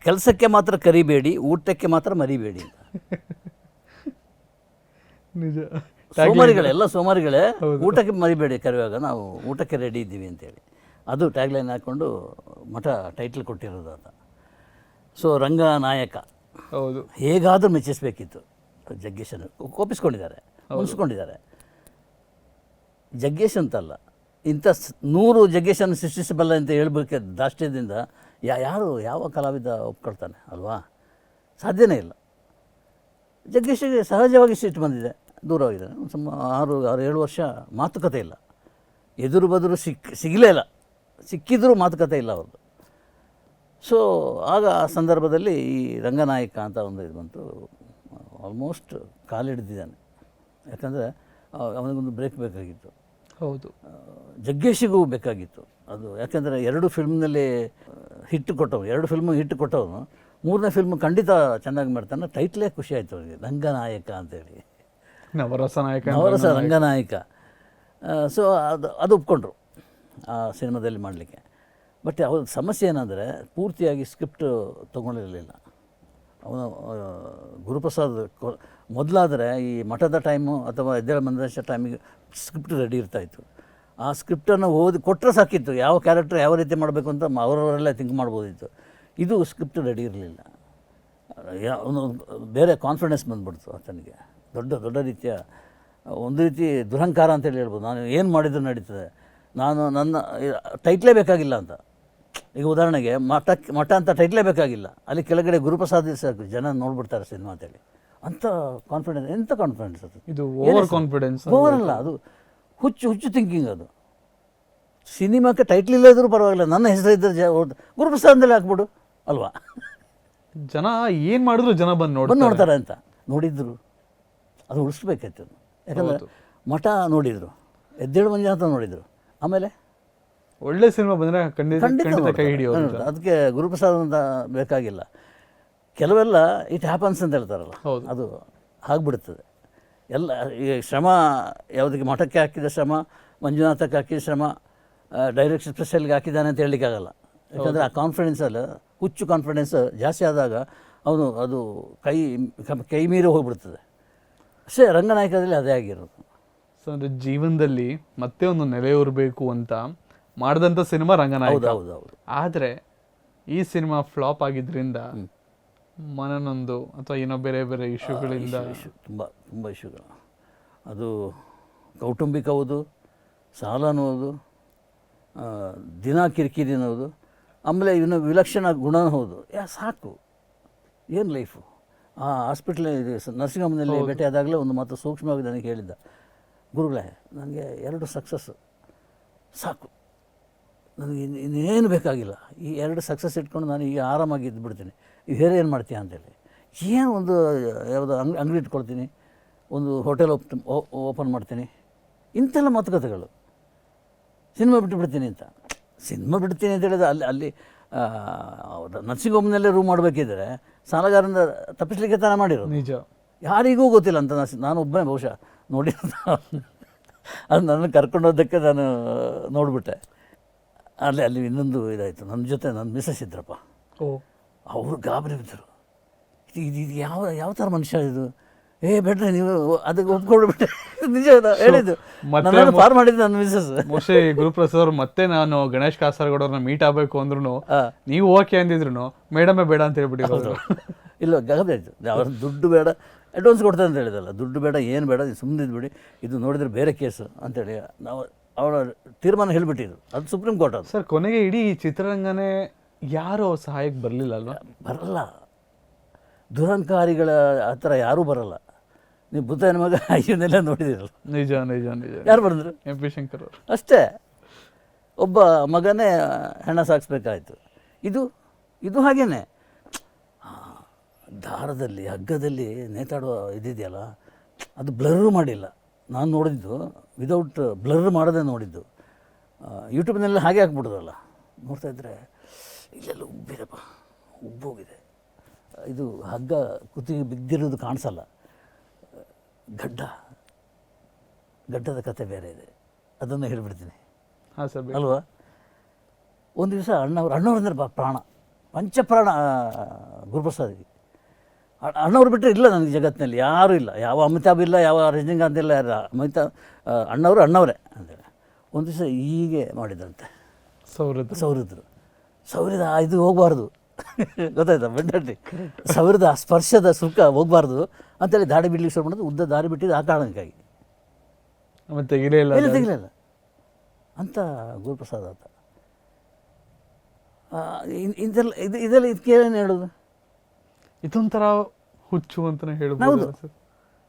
ಕೆಲಸಕ್ಕೆ ಮಾತ್ರ ಕರಿಬೇಡಿ ಊಟಕ್ಕೆ ಮಾತ್ರ ಮರಿಬೇಡಿ ಅಂತ. <laughs> ನಿಜ. ಸೋಮಾರಿಗಳೆಲ್ಲ ಸೋಮಾರಿಗಳೇ ಊಟಕ್ಕೆ ಮರಿಬೇಡಿ ಕರೆಯುವಾಗ ನಾವು ಊಟಕ್ಕೆ ರೆಡಿ ಇದ್ದೀವಿ ಅಂತೇಳಿ. ಅದು ಟ್ಯಾಗ್ಲೈನ್ ಹಾಕ್ಕೊಂಡು ಮಠ ಟೈಟ್ಲ್ ಕೊಟ್ಟಿರೋದು ಅಂತ ಸೊ ರಂಗನಾಯಕ. ಹೌದು. ಹೇಗಾದರೂ ಮೆಚ್ಚಿಸಬೇಕಿತ್ತು. ಜಗ್ಗೇಶನ್ ಕೋಪಿಸ್ಕೊಂಡಿದ್ದಾರೆ ಮುನ್ಸ್ಕೊಂಡಿದ್ದಾರೆ ಜಗ್ಗೇಶ್ ಅಂತಲ್ಲ, ಇಂಥ ನೂರು ಜಗ್ಗೇಶನ್ನು ಸೃಷ್ಟಿಸಬಲ್ಲ ಅಂತ ಹೇಳ್ಬೇಕು ದಾಷ್ಟ್ಯದಿಂದ ಯಾ, ಯಾರು, ಯಾವ ಕಲಾವಿದ ಒಪ್ಕೊಳ್ತಾನೆ ಅಲ್ವಾ? ಸಾಧ್ಯನೇ ಇಲ್ಲ. ಜಗ್ಗೇಶಿಗೆ ಸಹಜವಾಗಿ ಸಿಟ್ಟು ಬಂದಿದೆ ದೂರವಾಗಿದೆ ಒಂದು ಸುಮ್ಮ ಆರು ಆರು, ಏಳು ವರ್ಷ ಮಾತುಕತೆ ಇಲ್ಲ. ಎದುರು ಬದುರು ಸಿಕ್, ಸಿಗಲೇ ಇಲ್ಲ. ಸಿಕ್ಕಿದ್ರೂ ಮಾತುಕತೆ ಇಲ್ಲ ಅವ್ರದ್ದು. ಸೊ, ಆಗ ಆ ಸಂದರ್ಭದಲ್ಲಿ ಈ ರಂಗನಾಯಕ ಅಂತ ಒಂದು ಇದು ಬಂತು. ಆಲ್ಮೋಸ್ಟ್ ಕಾಲಿಡಿದ್ದಾನೆ ಯಾಕಂದರೆ ಅವನಿಗೊಂದು ಬ್ರೇಕ್ ಬೇಕಾಗಿತ್ತು. ಹೌದು. ಜಗ್ಗೇಶಿಗೂ ಬೇಕಾಗಿತ್ತು. ಅದು ಯಾಕಂದರೆ ಎರಡು ಫಿಲ್ಮ್ನಲ್ಲಿ ಹಿಟ್ಟು ಕೊಟ್ಟವನು ಎರಡು ಫಿಲ್ಮ್ ಹಿಟ್ಟು ಕೊಟ್ಟವನು ಮೂರನೇ ಫಿಲ್ಮ್ ಖಂಡಿತ ಚೆನ್ನಾಗಿ ಮಾಡ್ತಾನೆ ಟೈಟ್ಲೇ ಖುಷಿ ಆಯಿತು ಅವನಿಗೆ. ರಂಗನಾಯಕ ಅಂತೇಳಿ. ನವರಸ ನಾಯಕ ನವರಸ ರಂಗನಾಯಕ. ಸೊ ಅದು ಅದು ಒಪ್ಕೊಂಡ್ರು ಆ ಸಿನಿಮಾದಲ್ಲಿ ಮಾಡಲಿಕ್ಕೆ. ಬಟ್ ಅವ್ರ ಸಮಸ್ಯೆ ಏನಂದರೆ ಪೂರ್ತಿಯಾಗಿ ಸ್ಕ್ರಿಪ್ಟ್ ತೊಗೊಂಡಿರಲಿಲ್ಲ. ಅವನು ಗುರುಪ್ರಸಾದ್ ಕೊ- ಮೊದಲಾದರೆ ಈ ಮಠದ ಟೈಮು ಅಥವಾ ಎದ್ದೇಳ ಮಂದಶ ಟೈಮಿಗೆ ಸ್ಕ್ರಿಪ್ಟ್ ರೆಡಿ ಇರ್ತಾಯಿತ್ತು ಆ ಸ್ಕ್ರಿಪ್ಟನ್ನು ಓದಿ ಕೊಟ್ಟರೆ ಸಾಕಿತ್ತು. ಯಾವ ಕ್ಯಾರೆಕ್ಟರ್ ಯಾವ ರೀತಿ ಮಾಡಬೇಕು ಅಂತ ಅವರವರೆಲ್ಲ ಥಿಂಕ್ ಮಾಡ್ಬೋದಿತ್ತು. ಇದು ಸ್ಕ್ರಿಪ್ಟ್ ರೆಡಿ ಇರಲಿಲ್ಲ. ಯಾವ ಬೇರೆ ಕಾನ್ಫಿಡೆನ್ಸ್ ಬಂದ್ಬಿಡ್ತು ಆತನಿಗೆ. ದೊಡ್ಡ ದೊಡ್ಡ ರೀತಿಯ, ಒಂದು ರೀತಿ ದುರಹಂಕಾರ ಅಂತೇಳಿ ಹೇಳ್ಬೋದು. ನಾನು ಏನು ಮಾಡಿದ್ರು ನಡೀತದೆ. ನಾನು ನನ್ನ ಟೈಟ್ಲೇ ಬೇಕಾಗಿಲ್ಲ ಅಂತ. ಈಗ ಉದಾಹರಣೆಗೆ ಮಠಕ್ಕೆ ಮಠ ಅಂತ ಟೈಟ್ಲೇ ಬೇಕಾಗಿಲ್ಲ. ಅಲ್ಲಿ ಕೆಳಗಡೆ ಗುರುಪ್ರಸಾದ್ ಸಾಕು ಜನ ನೋಡ್ಬಿಡ್ತಾರೆ ಸಿನಿಮಾ ಅಂತೇಳಿ ಅಂಥ ಕಾನ್ಫಿಡೆನ್ಸ್ ಎಂಥ ಕಾನ್ಫಿಡೆನ್ಸ್ ಅದು? ಇದು ಓವರ್ ಕಾನ್ಫಿಡೆನ್ಸ್ ಓವರ್ ಅಲ್ಲ ಅದು ಹುಚ್ಚು ಹುಚ್ಚು ಥಿಂಕಿಂಗ್ ಅದು. ಸಿನಿಮಾಕ್ಕೆ ಟೈಟ್ಲ್ ಇಲ್ಲದ್ರೂ ಪರವಾಗಿಲ್ಲ ನನ್ನ ಹೆಸರು ಇದ್ದರೆ ಜ ಗುರುಪ್ರಸಾದ್ ಅಂತೇಳಿ ಹಾಕ್ಬಿಡು ಅಲ್ವಾ? ಜನ ಏನು ಮಾಡಿದ್ರು ಜನ ಬಂದು ಬಂದು ನೋಡಿ ನೋಡ್ತಾರೆ ಅಂತ. ನೋಡಿದ್ರು ಅದು ಉಳಿಸ್ಬೇಕಾಯ್ತು ಯಾಕಂದರೆ ಮಠ ನೋಡಿದರು ಎದ್ದೇಳು ಅಂತ ನೋಡಿದ್ರು. ಆಮೇಲೆ? ಒಳ್ಳೆ ಸಿನಿಮಾ ಬಂದ್ರೆ ಖಂಡಿತ ಖಂಡಿತ ಖಂಡಿತ ಕೈ ಹಿಡಿಯೋದು ಅದಕ್ಕೆ ಗುರುಪ್ರಸಾದ್ ಅಂತ ಬೇಕಾಗಿಲ್ಲ. ಕೆಲವೆಲ್ಲ ಇಟ್ ಹ್ಯಾಪನ್ಸ್ ಅಂತ ಹೇಳ್ತಾರಲ್ಲ. ಹೌದು. ಅದು ಆಗ್ಬಿಡ್ತದೆ. ಎಲ್ಲ ಈ ಶ್ರಮ ಯಾವುದಕ್ಕೆ ಮಠಕ್ಕೆ ಹಾಕಿದ ಶ್ರಮ ಮಂಜುನಾಥಕ್ಕೆ ಹಾಕಿದ ಶ್ರಮ ಡೈರೆಕ್ಷನ್ ಸ್ಪೆಷಲ್ಗೆ ಹಾಕಿದ್ದಾನೆ ಅಂತ ಹೇಳಲಿಕ್ಕಾಗಲ್ಲ. ಯಾಕಂದರೆ ಆ ಕಾನ್ಫಿಡೆನ್ಸಲ್ಲಿ ಹುಚ್ಚು ಕಾನ್ಫಿಡೆನ್ಸ್ ಜಾಸ್ತಿ ಆದಾಗ ಅವನು ಅದು ಕೈ ಕೈ ಮೀರಿ ಹೋಗ್ಬಿಡ್ತದೆ. ಅಷ್ಟೇ ರಂಗನಾಯಕದಲ್ಲಿ ಅದೇ ಆಗಿರೋದು. ಸೊ ಅಂದರೆ ಜೀವನದಲ್ಲಿ ಮತ್ತೆ ಒಂದು ನೆಲೆಯೂರಬೇಕು ಅಂತ ಮಾಡಿದಂಥ ಸಿನಿಮಾ ರಂಗನಾಯಕ. ಹೌದು ಹೌದು ಆದರೆ ಈ ಸಿನಿಮಾ ಫ್ಲಾಪ್ ಆಗಿದ್ರಿಂದ ಮನನೊಂದು ಅಥವಾ ಏನೋ ಬೇರೆ ಬೇರೆ ಇಶ್ಯೂಗಳಿಂದ? ಇಶ್ಯೂ ತುಂಬ ತುಂಬ ಇಶ್ಯೂಗಳು ಅದು ಕೌಟುಂಬಿಕ ಹೌದು ಸಾಲ ಅನ್ನೋದು ದಿನ ಕಿರಿಕಿರಿ ಅನ್ನೋದು ಆಮೇಲೆ ಇವನು ವಿಲಕ್ಷಣ ಗುಣ ಹೌದು ಯಾ ಸಾಕು. ಏನು ಲೈಫು? ಆ ಹಾಸ್ಪಿಟ್ಲ್ ನರ್ಸಿಂಗ್ ಹೋಮ್ನಲ್ಲಿ ಭೇಟಿಯಾದಾಗಲೇ ಒಂದು ಮಾತು ಸೂಕ್ಷ್ಮವಾಗಿ ನನಗೆ ಹೇಳಿದ್ದ. ಗುರುಗಳೇ ನನಗೆ ಎರಡು ಸಕ್ಸಸ್ಸು. ಸಾಕು. ನನಗೆ ಇನ್ನು ಇನ್ನೇನು ಬೇಕಾಗಿಲ್ಲ. ಈ ಎರಡು ಸಕ್ಸಸ್ ಇಟ್ಕೊಂಡು ನಾನು ಈಗ ಆರಾಮಾಗಿ ಇದ್ದು ಬಿಡ್ತೀನಿ ಈಗ ಬೇರೆ ಏನು ಮಾಡ್ತೀಯ ಅಂತೇಳಿ. ಏನು ಒಂದು ಯಾವುದೋ ಅಂಗ್ ಅಂಗಡಿ ಇಟ್ಕೊಳ್ತೀನಿ ಒಂದು ಹೋಟೆಲ್ ಓಪ್ ಓಪನ್ ಮಾಡ್ತೀನಿ ಇಂಥೆಲ್ಲ ಮಾತುಕತೆಗಳು. ಸಿನಿಮಾ ಬಿಟ್ಟು ಬಿಡ್ತೀನಿ ಅಂತ. ಸಿನಿಮಾ ಬಿಡ್ತೀನಿ ಅಂತ ಹೇಳಿದ್ರೆ ಅಲ್ಲಿ ಅಲ್ಲಿ ನರ್ಸಿಂಗ್ ಹೋಮ್ನಲ್ಲೇ ರೂಮ್ ಮಾಡಬೇಕಿದ್ರೆ ಸಾಲಗಾರರಿಂದ ತಪ್ಪಿಸ್ಲಿಕ್ಕೆ ತಾನೇ ಮಾಡಿರೋ ನಿಜ. ಯಾರಿಗೂ ಗೊತ್ತಿಲ್ಲ ಅಂತ ನಾನು ನಾನು ಒಬ್ಬನೇ ಬಹುಶಃ ನೋಡಿ ಅದು ನನ್ನ ಕರ್ಕೊಂಡು ಹೋದಕ್ಕೆ ನಾನು ನೋಡಿಬಿಟ್ಟೆ. ಅಲ್ಲಿ ಅಲ್ಲಿ ಇನ್ನೊಂದು ಇದಾಯಿತು. ನನ್ನ ಜೊತೆ ನನ್ನ ಮಿಸ್ಸಸ್ ಇದ್ರಪ್ಪ. ಓ. ಅವರು ಗಾಬರಿ ಬಿದ್ದರು ಇದು ಇದು ಇದು ಯಾವ ಯಾವ ಥರ ಮನುಷ್ಯ ಇದು? ಏ ಬೇಡ್ರಿ ನೀವು ಅದಕ್ಕೆ ಒಪ್ಕೊಂಡ್ಬಿಟ್ಟೆ <laughs> ನಿಜ ಹೇಳಿದ್ದು. ನನ್ನನ್ನು ಪಾರ್ ಮಾಡಿದ್ದು ನನ್ನ ಮಿಸಸ್ ಮೋಸ್ಟ್ಲಿ ಗುರುಪ್ರಸಾದ್ ಅವ್ರು ಮತ್ತೆ ನಾನು ಗಣೇಶ್ ಕಾಸರಗೌಡ ಅವ್ರನ್ನ ಮೀಟ್ ಆಗಬೇಕು ಅಂದ್ರೂ ನೀವು ಓಕೆ ಅಂದಿದ್ರು ಮೇಡಮೇ ಬೇಡ ಅಂತ ಹೇಳ್ಬಿಟ್ಟಿರೋದು ಇಲ್ಲ ಗಾಬರಿ ಆಯಿತು. ಅವ್ರ ದುಡ್ಡು ಬೇಡ. ಅಡ್ವಾನ್ಸ್ ಕೊಡ್ತಾರೆ ಅಂತ ಹೇಳಿದಲ್ಲ. ದುಡ್ಡು ಬೇಡ ಏನು ಬೇಡ ಸುಮ್ಮನೆ ಬಿಡಿ ಇದು ನೋಡಿದ್ರೆ ಬೇರೆ ಕೇಸು ಅಂತೇಳಿ ನಾವು ಅವರ ತೀರ್ಮಾನ ಹೇಳಿಬಿಟ್ಟಿದ್ರು ಅದು ಸುಪ್ರೀಂ ಕೋರ್ಟ್ ಅದು. ಸರ್ ಕೊನೆಗೆ ಇಡೀ ಚಿತ್ರರಂಗನೇ ಯಾರು ಅವ್ರ ಸಹಾಯಕ್ಕೆ ಬರಲಿಲ್ಲ ಅಲ್ವಾ? ಬರಲ್ಲ ದುರಹಂಕಾರಿಗಳ ಆ ಥರ ಯಾರೂ ಬರಲ್ಲ. ನೀವು ಬುದ್ಧನ ಮಗ ಇವನ್ನೆಲ್ಲ ನೋಡಿದಿರಲ್ಲ. ನಿಜ ನಿಜ ನಿಜ ಯಾರು ಬರೆದ್ರು ಎಂ ಪಿ ಶಂಕರ್ ಅವರು. ಅಷ್ಟೇ. ಒಬ್ಬ ಮಗನೇ ಹೆಣ ಸಾಗಿಸ್ಬೇಕಾಯ್ತು ಇದು ಇದು ಹಾಗೇನೆ. ದಾರದಲ್ಲಿ ಹಗ್ಗದಲ್ಲಿ ನೇತಾಡುವ ಇದಿದೆಯಲ್ಲ ಅದು ಬ್ಲರ್ ಮಾಡಿಲ್ಲ. ನಾನು ನೋಡಿದ್ದು ವಿದೌಟ್ ಬ್ಲರ್ ಮಾಡದೆ ನೋಡಿದ್ದು. ಯೂಟ್ಯೂಬ್ನೆಲ್ಲ ಹಾಗೆ ಹಾಕ್ಬಿಡೋದಲ್ಲ. ನೋಡ್ತಾ ಇದ್ದರೆ ಇಲ್ಲೆಲ್ಲ ಉಬ್ಬಿದೆಪ್ಪ ಉಬ್ಬೋಗಿದೆ. ಇದು ಹಗ್ಗ ಕುತ್ತಿಗೆ ಬಿದ್ದಿರೋದು ಕಾಣಿಸಲ್ಲ. ಗಡ್ಡ ಗಡ್ಡದ ಕತೆ ಬೇರೆ ಇದೆ. ಅದನ್ನು ಹೇಳ್ಬಿಡ್ತೀನಿ. ಹಾಂ ಸರ್ ಅಲ್ವಾ? ಒಂದು ದಿವಸ ಅಣ್ಣವ್ರು ಅಣ್ಣವ್ರು ಅಂದ್ರೆ ಬ- ಪ್ರಾಣ. ಪಂಚಪ್ರಾಣ ಗುರುಪ್ರಸಾದ್ಗೆ. ಅಣ್ಣವ್ರು ಬಿಟ್ಟರೆ ಇಲ್ಲ ನನಗೆ ಜಗತ್ತಿನಲ್ಲಿ ಯಾರೂ ಇಲ್ಲ. ಯಾವ ಅಮಿತಾಬ್ ಇಲ್ಲ ಯಾವ ರಜನಿಕಾಂತ್ ಇಲ್ಲ ಯಾರು ಅಮಿತಾಬ್ ಅಣ್ಣವರು ಅಣ್ಣವರೇ ಅಂತೇಳಿ ಒಂದು ದಿವಸ ಹೀಗೆ ಮಾಡಿದ್ರಂತೆ. ಸೌರದ್ರು ಸೌರಿದ್ರು ಸೌರಿದ ಆ ಇದು ಹೋಗಬಾರ್ದು. ಗೊತ್ತಾಯ್ತಾ ಬೆಂಡಟ್ಟಿ ಸೌರ್ಯದ ಸ್ಪರ್ಶದ ಸುಖ ಹೋಗಬಾರ್ದು. ಅಂತೇಳಿ ದಾಡಿ ಬಿಡ್ಲಿಕ್ಕೆ ಶುರು ಮಾಡೋದು ಉದ್ದ ದಾರಿ ಬಿಟ್ಟಿದ್ದು ಆ ಕಾರಣಕ್ಕಾಗಿ. ಮತ್ತೆ ಇಲ್ಲ ತೆಗಿಲಿಲ್ಲ ಅಂತ ಗುರುಪ್ರಸಾದ್ ಅಂತ ಇದೆಲ್ಲ ಇದು ಇದೆಲ್ಲ ಇದಕ್ಕೆ ಏನು ಹೇಳೋದು? ಇದೊಂಥರ ಹುಚ್ಚು ಅಂತಾನೆ ಹೇಳ್ಬೋದು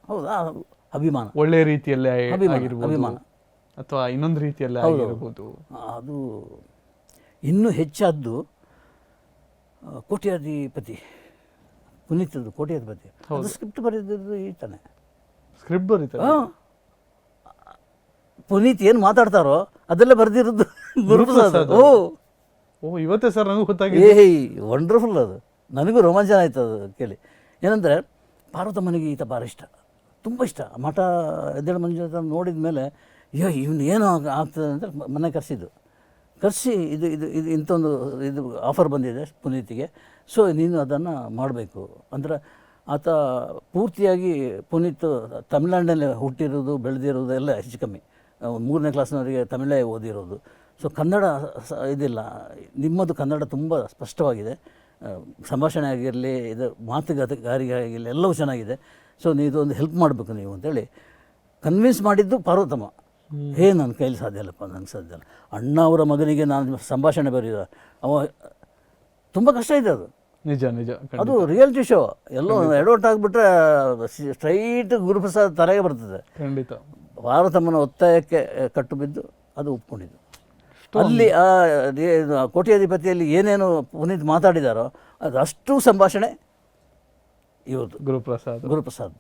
ಹೌದು. ಅಭಿಮಾನ. ಒಳ್ಳೆ ರೀತಿಯಲ್ಲೇ ಅಭಿಮಾನ. ಅಥವಾ ಇನ್ನೊಂದು ರೀತಿಯಲ್ಲೇ. ಆಗಿರ್ಬೋದು. ಅದು ಇನ್ನೂ ಹೆಚ್ಚಾದ್ದು ಕೋಟ್ಯಾಧಿಪತಿ ಪುನೀತದ್ದು ಕೋಟ್ಯಾಧಿಪತಿ. ಅದು ಸ್ಕ್ರಿಪ್ಟ್ ಬರೆದಿದ್ದು ಈತನೇ. ಸ್ಕ್ರಿಪ್ಟ್ ಬರೀತಾರೆ ಹಾಂ. ಪುನೀತ್ ಏನು ಮಾತಾಡ್ತಾರೋ ಅದೆಲ್ಲ ಬರೆದಿರೋದು <laughs> ಗುರುಪ್ರಸಾದ್ ಓ. ಓ ಇವತ್ತೇ ಸರ್ ನನಗೂ ಗೊತ್ತಾಗಿದೆ. ಏಯ್ ವಂಡರ್ಫುಲ್ ಅದು. ನನಗೂ ರೋಮಾಂಚನ ಆಯ್ತು ಅದು ಕೇಳಿ. ಏನಂದರೆ ಪಾರ್ವತಮ್ಮನಿಗೆ ಈತ ಭಾಳ ಇಷ್ಟ. ತುಂಬ ಇಷ್ಟ. ಮಠ ಎದ್ದೇಳು ಮಂಜು ನೋಡಿದ ಮೇಲೆ ಅಯ್ಯೋ ಇವನು ಏನು ಆಗ್- ಆಗ್ತದೆ ಅಂತ ಮನೆ ಕರೆಸಿದ್ದು. ಕರೆಸಿ ಇದು ಇದು ಇದು ಇಂಥೊಂದು ಇದು ಆಫರ್ ಬಂದಿದೆ ಪುನೀತಿಗೆ. ಸೊ ನೀನು ಅದನ್ನು ಮಾಡಬೇಕು. ಅಂದ್ರೆ ಆತ ಪೂರ್ತಿಯಾಗಿ ಪುನೀತ್ ತಮಿಳ್ನಾಡಿನಲ್ಲಿ ಹುಟ್ಟಿರೋದು, ಬೆಳೆದಿರೋದು ಎಲ್ಲ ಹೆಚ್ಚು ಕಮ್ಮಿ. ಮೂರನೇ ಕ್ಲಾಸ್ನವರಿಗೆ ತಮಿಳೇ ಓದಿರೋದು. ಸೊ ಕನ್ನಡ ಇದಿಲ್ಲ. ನಿಮ್ಮದು ಕನ್ನಡ ತುಂಬ ಸ್ಪಷ್ಟವಾಗಿದೆ. ಸಂಭಾಷಣೆ ಆಗಿರಲಿ, ಇದು ಮಾತುಗಾರಿಕೆ ಆಗಿರಲಿ ಎಲ್ಲವೂ ಚೆನ್ನಾಗಿದೆ. ಸೊ ನೀವು ಇದೊಂದು ಹೆಲ್ಪ್ ಮಾಡಬೇಕು ನೀವು ಅಂತೇಳಿ ಕನ್ವಿನ್ಸ್ ಮಾಡಿದ್ದು ಪಾರ್ವತಮ್ಮ. ಹೇ ನನ್ನ ಕೈಲಿ ಸಾಧ್ಯ ಇಲ್ಲಪ್ಪ ನನಗೆ ಸಾಧ್ಯ ಇಲ್ಲ. ಅಣ್ಣ ಅವರ ಮಗನಿಗೆ ನಾನು ಸಂಭಾಷಣೆ ಬರೆಯುವ ಅವ ತುಂಬ ಕಷ್ಟ ಇದೆ ಅದು. ನಿಜ ನಿಜ ಅದು ರಿಯಾಲಿಟಿ ಶೋ ಎಲ್ಲೋ ಎಡವಟ್ ಆಗಿಬಿಟ್ರೆ ಸ್ಟ್ರೈಟ್ ಗುರುಪ್ರಸಾದ್ ತರಗೆ ಬರ್ತದೆ. ಖಂಡಿತ. ಭಾರತಮ್ಮನ ಒತ್ತಾಯಕ್ಕೆ ಕಟ್ಟು ಬಿದ್ದು ಅದು ಒಪ್ಕೊಂಡಿದ್ದು. ಅಲ್ಲಿ ಆ ಕೋಟ್ಯಾಧಿಪತಿಯಲ್ಲಿ ಏನೇನು ಪುನೀತ್ ಮಾತಾಡಿದಾರೋ ಅದು ಅಷ್ಟು ಸಂಭಾಷಣೆ ಇವತ್ತು ಗುರುಪ್ರಸಾದ್. ಗುರುಪ್ರಸಾದ್.